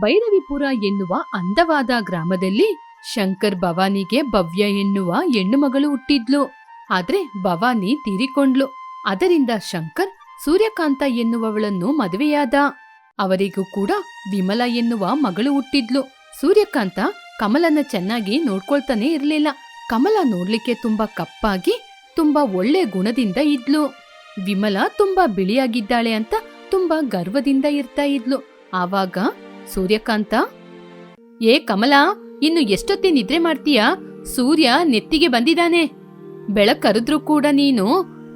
ಭೈರವಿಪುರ ಎನ್ನುವ ಅಂದವಾದ ಗ್ರಾಮದಲ್ಲಿ ಶಂಕರ್ ಭವಾನಿಗೆ ಭವ್ಯ ಎನ್ನುವ ಹೆಣ್ಣುಮಗಳು ಹುಟ್ಟಿದ್ಲು. ಆದ್ರೆ ಭವಾನಿ ತೀರಿಕೊಂಡ್ಲು. ಅದರಿಂದ ಶಂಕರ್ ಸೂರ್ಯಕಾಂತ ಎನ್ನುವವಳನ್ನು ಮದುವೆಯಾದ. ಅವರಿಗೂ ಕೂಡ ವಿಮಲ ಎನ್ನುವ ಮಗಳು ಹುಟ್ಟಿದ್ಲು. ಸೂರ್ಯಕಾಂತ ಕಮಲನ ಚೆನ್ನಾಗಿ ನೋಡ್ಕೊಳ್ತಾನೆ ಇರ್ಲಿಲ್ಲ. ಕಮಲ ನೋಡ್ಲಿಕ್ಕೆ ತುಂಬಾ ಕಪ್ಪಾಗಿ, ತುಂಬಾ ಒಳ್ಳೆ ಗುಣದಿಂದ ಇದ್ಲು. ವಿಮಲ ತುಂಬಾ ಬಿಳಿಯಾಗಿದ್ದಾಳೆ ಅಂತ ತುಂಬಾ ಗರ್ವದಿಂದ ಇರ್ತಾ ಇದ್ಲು. ಆವಾಗ ಸೂರ್ಯಕಾಂತ? ಏ ಕಮಲ, ಇನ್ನು ಎಷ್ಟೊತ್ತಿ ನಿದ್ರೆ ಮಾಡ್ತೀಯಾ? ಸೂರ್ಯ ನೆತ್ತಿಗೆ ಬಂದಿದಾನೆ ಬೆಳಕರಿದ್ರೂ ಕೂಡ ನೀನು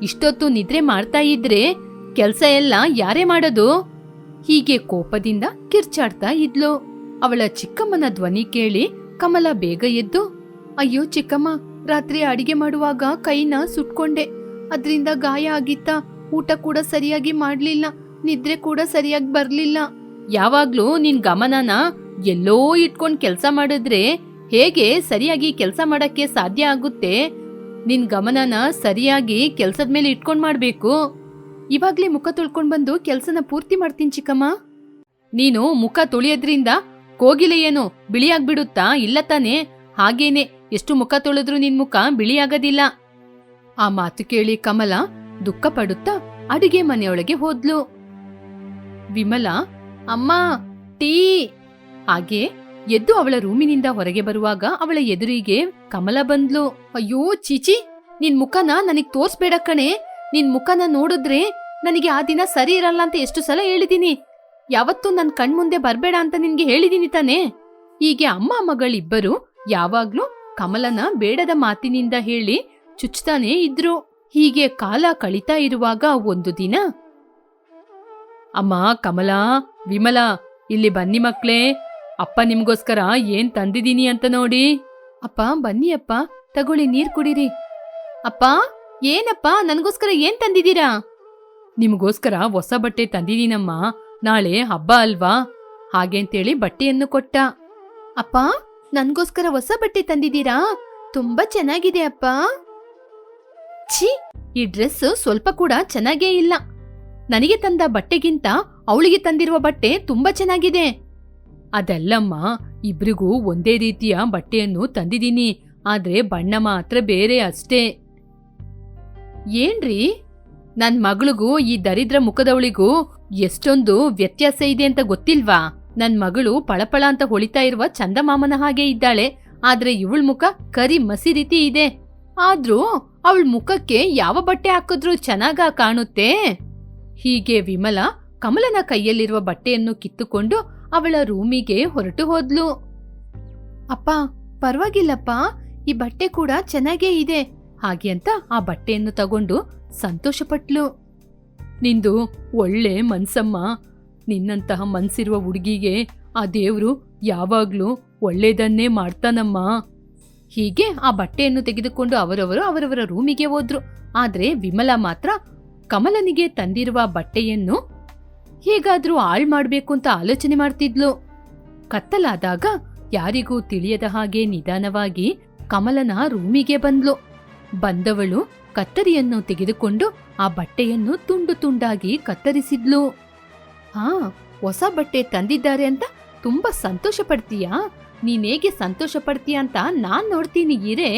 ಇಷ್ಟೊತ್ತು ನಿದ್ರೆ ಮಾಡ್ತಾ ಇದ್ರೆ ಕೆಲ್ಸ ಎಲ್ಲ ಯಾರೇ ಮಾಡೋದು? ಹೀಗೆ ಕೋಪದಿಂದ ಕಿರ್ಚಾಡ್ತಾ ಇದ್ಲು. ಅವಳ ಚಿಕ್ಕಮ್ಮನ ಧ್ವನಿ ಕೇಳಿ ಕಮಲ ಬೇಗ ಎದ್ದು, ಅಯ್ಯೋ ಚಿಕ್ಕಮ್ಮ, ರಾತ್ರಿ ಅಡಿಗೆ ಮಾಡುವಾಗ ಕೈನ ಸುಟ್ಕೊಂಡೆ. ಅದ್ರಿಂದ ಗಾಯ ಆಗಿತ್ತ. ಊಟ ಕೂಡ ಸರಿಯಾಗಿ ಮಾಡ್ಲಿಲ್ಲ. ನಿದ್ರೆ ಕೂಡ ಸರಿಯಾಗಿ ಬರ್ಲಿಲ್ಲ. ಯಾವಾಗ್ಲೂ ನಿನ್ ಗಮನನ ಎಲ್ಲೋ ಇಟ್ಕೊಂಡ್ ಕೆಲ್ಸ ಮಾಡಿದ್ರೆ ಹೇಗೆ ಸರಿಯಾಗಿ ಕೆಲ್ಸ ಮಾಡಕ್ಕೆ ಸಾಧ್ಯ ಆಗುತ್ತೆ? ನಿನ್ ಗಮನನ ಸರಿಯಾಗಿ ಕೆಲ್ಸದ ಮೇಲೆ ಇಟ್ಕೊಂಡ್ ಮಾಡ್ಬೇಕು. ಇವಾಗ್ಲೇ ಮುಖ ತೊಳ್ಕೊಂಡ್ ಬಂದು ಕೆಲ್ಸನ ಪೂರ್ತಿ ಮಾಡ್ತೀನಿ ಚಿಕ್ಕಮ್ಮ. ನೀನು ಮುಖ ತೊಳೆಯೋದ್ರಿಂದ ಕೋಗಿಲೆ ಏನು ಬಿಳಿಯಾಗ್ಬಿಡುತ್ತಾ ಇಲ್ಲ ತಾನೆ? ಹಾಗೇನೆ, ಎಷ್ಟು ಮುಖ ತೊಳೆದ್ರೂ ನಿನ್ ಮುಖ ಬಿಳಿಯಾಗದಿಲ್ಲ ಆ ಮಾತು ಕೇಳಿ ಕಮಲ ದುಃಖ ಪಡುತ್ತಾ ಅಡಿಗೆ ಮನೆಯೊಳಗೆ ಹೋದ್ಲು. ವಿಮಲ ಅಮ್ಮ, ಟೀ. ಹಾಗೆ ಎದ್ದು ಅವಳ ರೂಮಿನಿಂದ ಹೊರಗೆ ಬರುವಾಗ ಅವಳ ಎದುರಿಗೆ ಕಮಲ ಬಂದ್ಲು. ಅಯ್ಯೋ, ಚೀಚಿ, ನಿನ್ ಮುಖನ ನನಗ್ ತೋರ್ಸ್ಬೇಡ ಕಣೆ. ನಿನ್ ಮುಖನ ನೋಡಿದ್ರೆ ನನಗೆ ಆ ದಿನ ಸರಿ ಇರಲ್ಲ ಅಂತ ಎಷ್ಟು ಸಲ ಹೇಳಿದೀನಿ. ಯಾವತ್ತೂ ನನ್ ಕಣ್ಮುಂದೆ ಬರ್ಬೇಡ ಅಂತ ನಿನ್ಗೆ ಹೇಳಿದೀನಿ ತಾನೆ. ಹೀಗೆ ಅಮ್ಮ ಮಗಳಿಬ್ಬರು ಯಾವಾಗ್ಲೂ ಕಮಲನ ಬೇಡದ ಮಾತಿನಿಂದ ಹೇಳಿ ಚುಚ್ತಾನೇ ಇದ್ರು. ಹೀಗೆ ಕಾಲ ಕಳೀತಾ ಇರುವಾಗ ಒಂದು ದಿನ, ಅಮ್ಮ, ಕಮಲಾ ವಿಮಲಾ ಇಲ್ಲಿ ಬನ್ನಿ ಮಕ್ಳೇ. ಅಪ್ಪ ನಿಮ್ಗೋಸ್ಕರ ಏನ್ ತಂದಿದ್ದೀನಿ ಅಂತ ನೋಡಿ. ಅಪ್ಪ ಬನ್ನಿ ಅಪ್ಪ. ತಗೊಳ್ಳಿ ನೀರ್ ಕುಡೀರಿ. ಅಪ್ಪ ಏನಪ್ಪ? ನನ್ಗೋಸ್ಕರ ಏನ್ ತಂದಿದ್ದೀರಾ? ನಿಮ್ಗೋಸ್ಕರ ಹೊಸ ಬಟ್ಟೆ ತಂದಿದ್ದೀನಮ್ಮ ನಾಳೆ ಹಬ್ಬ ಅಲ್ವಾ? ಹಾಗೇಂತೇಳಿ ಬಟ್ಟೆಯನ್ನು ಕೊಟ್ಟ. ಅಪ್ಪ ನನಗೋಸ್ಕರ ಹೊಸ ಬಟ್ಟೆ ತಂದಿದ್ದೀರಾ? ತುಂಬಾ ಚೆನ್ನಾಗಿದೆ ಅಪ್ಪ. ಛೀ ಈ ಡ್ರೆಸ್ ಸ್ವಲ್ಪ ಕೂಡ ಚೆನ್ನಾಗೇ ಇಲ್ಲ. ನನಗೆ ತಂದ ಬಟ್ಟೆಗಿಂತ ಅವಳಿಗೆ ತಂದಿರುವ ಬಟ್ಟೆ ತುಂಬಾ ಚೆನ್ನಾಗಿದೆ. ಅದಲ್ಲಮ್ಮ, ಇಬ್ರಿಗೂ ಒಂದೇ ರೀತಿಯ ಬಟ್ಟೆಯನ್ನು ತಂದಿದ್ದೀನಿ, ಆದ್ರೆ ಬಣ್ಣ ಮಾತ್ರ ಬೇರೆ ಅಷ್ಟೇ. ಏನ್ರಿ? ನನ್ ಮಗಳಿಗೂ ಈ ದರಿದ್ರ ಮುಖದವಳಿಗೂ ಎಷ್ಟೊಂದು ವ್ಯತ್ಯಾಸ ಇದೆ ಅಂತ ಗೊತ್ತಿಲ್ವಾ? ನನ್ ಮಗಳು ಪಳಪಳ ಅಂತ ಹೊಳಿತಾ ಇರುವ ಚಂದಮಾಮನ ಹಾಗೆ ಇದ್ದಾಳೆ, ಆದ್ರೆ ಇವಳ ಮುಖ ಕರಿ ಮಸಿ ರೀತಿ ಇದೆ. ಆದ್ರೂ ಅವಳ ಮುಖಕ್ಕೆ ಯಾವ ಬಟ್ಟೆ ಹಾಕಿದ್ರೂ ಚೆನ್ನಾಗ ಕಾಣುತ್ತೆ? ಹೀಗೆ ವಿಮಲ ಕಮಲನ ಕೈಯಲ್ಲಿರುವ ಬಟ್ಟೆಯನ್ನು ಕಿತ್ತುಕೊಂಡು ಅವಳ ರೂಮಿಗೆ ಹೊರಟು ಹೋದ್ಲು. ಅಪ್ಪ, ಪರವಾಗಿಲ್ಲಪ್ಪ, ಈ ಬಟ್ಟೆ ಕೂಡ ಚೆನ್ನಾಗೇ ಇದೆ, ಹಾಗೆ ಅಂತ ಆ ಬಟ್ಟೆಯನ್ನು ತಗೊಂಡು ಸಂತೋಷಪಟ್ಲು. ನಿಂದು ಒಳ್ಳೆ ಮನ್ಸಮ್ಮ, ನಿನ್ನಂತಹ ಮನ್ಸಿರುವ ಹುಡುಗಿಗೆ ಆ ದೇವ್ರು ಯಾವಾಗ್ಲೂ ಒಳ್ಳೇದನ್ನೇ ಮಾಡ್ತಾನಮ್ಮ. ಹೀಗೆ ಆ ಬಟ್ಟೆಯನ್ನು ತೆಗೆದುಕೊಂಡು ಅವರವರು ಅವರವರ ರೂಮಿಗೆ ಹೋದ್ರು. ಆದ್ರೆ ವಿಮಲ ಮಾತ್ರ ಕಮಲನಿಗೆ ತಂದಿರುವ ಬಟ್ಟೆಯನ್ನು ಹೇಗಾದ್ರೂ ಆಳ್ ಮಾಡ್ಬೇಕು ಅಂತ ಆಲೋಚನೆ ಮಾಡ್ತಿದ್ಲು. ಕತ್ತಲಾದಾಗ ಯಾರಿಗೂ ತಿಳಿಯದ ಹಾಗೆ ನಿಧಾನವಾಗಿ ಕಮಲನ ರೂಮಿಗೆ ಬಂದ್ಲು. ಬಂದವಳು ಕತ್ತರಿಯನ್ನು ತೆಗೆದುಕೊಂಡು ಆ ಬಟ್ಟೆಯನ್ನು ತುಂಡು ತುಂಡಾಗಿ ಕತ್ತರಿಸಿದ್ಲು. ಹಾ ಹೊಸ ಬಟ್ಟೆ ತಂದಿದ್ದಾರೆ ಅಂತ ತುಂಬಾ ಸಂತೋಷ ಪಡ್ತೀಯಾ? ನೀನೇಗೆ ಸಂತೋಷ ಪಡ್ತೀಯ ಅಂತ ನಾನ್ ನೋಡ್ತೀನಿ ಇರೇ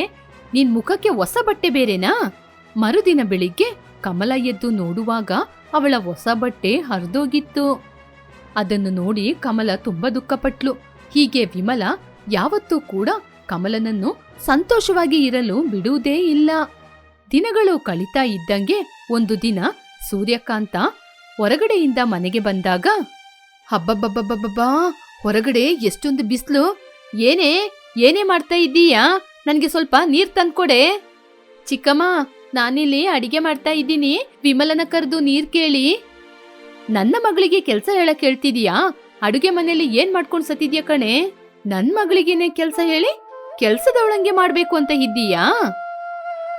ನಿನ್ ಮುಖಕ್ಕೆ ಹೊಸ ಬಟ್ಟೆ ಬೇರೆನಾ? ಮರುದಿನ ಬೆಳಿಗ್ಗೆ ಕಮಲ ಎದ್ದು ನೋಡುವಾಗ ಅವಳ ಹೊಸ ಬಟ್ಟೆ ಹರಿದೋಗಿತ್ತು. ಅದನ್ನು ನೋಡಿ ಕಮಲ ತುಂಬಾ ದುಃಖಪಟ್ಲು. ಹೀಗೆ ವಿಮಲ ಯಾವತ್ತೂ ಕೂಡ ಕಮಲನನ್ನು ಸಂತೋಷವಾಗಿ ಇರಲು ಬಿಡುವುದೇ ಇಲ್ಲ. ದಿನಗಳು ಕಳೀತಾ ಇದ್ದಂಗೆ ಒಂದು ದಿನ ಸೂರ್ಯಕಾಂತ ಹೊರಗಡೆಯಿಂದ ಮನೆಗೆ ಬಂದಾಗ ಹಬ್ಬಬ್ಬಬ್ಬಬ್ಬಬ್ಬಾ ಹೊರಗಡೆ ಎಷ್ಟೊಂದು ಬಿಸ್ಲು. ಏನೇ ಏನೇ ಮಾಡ್ತಾ ಇದ್ದೀಯಾ? ನನಗೆ ಸ್ವಲ್ಪ ನೀರ್ ತಂದ್ಕೊಡೆ. ಚಿಕ್ಕಮ್ಮ ನಾನಿಲ್ಲಿ ಅಡಿಗೆ ಮಾಡ್ತಾ ಇದ್ದೀನಿ. ವಿಮಲನ ಕರೆದು ನೀರ್ ಕೇಳಿ. ನನ್ನ ಮಗಳಿಗೆ ಕೆಲಸ ಹೇಳಕ್ ಹೇಳ್ತಿದೀಯಾ? ಅಡುಗೆ ಮನೆಯಲ್ಲಿ ಏನ್ ಮಾಡ್ಕೊಂಡು ಸತ್ತಿದ್ಯಾ ಕಣೆ? ನನ್ ಮಗಳಿಗೇನೆ ಕೆಲ್ಸ ಹೇಳಿ ಕೆಲ್ಸದವಳಂಗೆ ಮಾಡ್ಬೇಕು ಅಂತ ಇದ್ದೀಯಾ?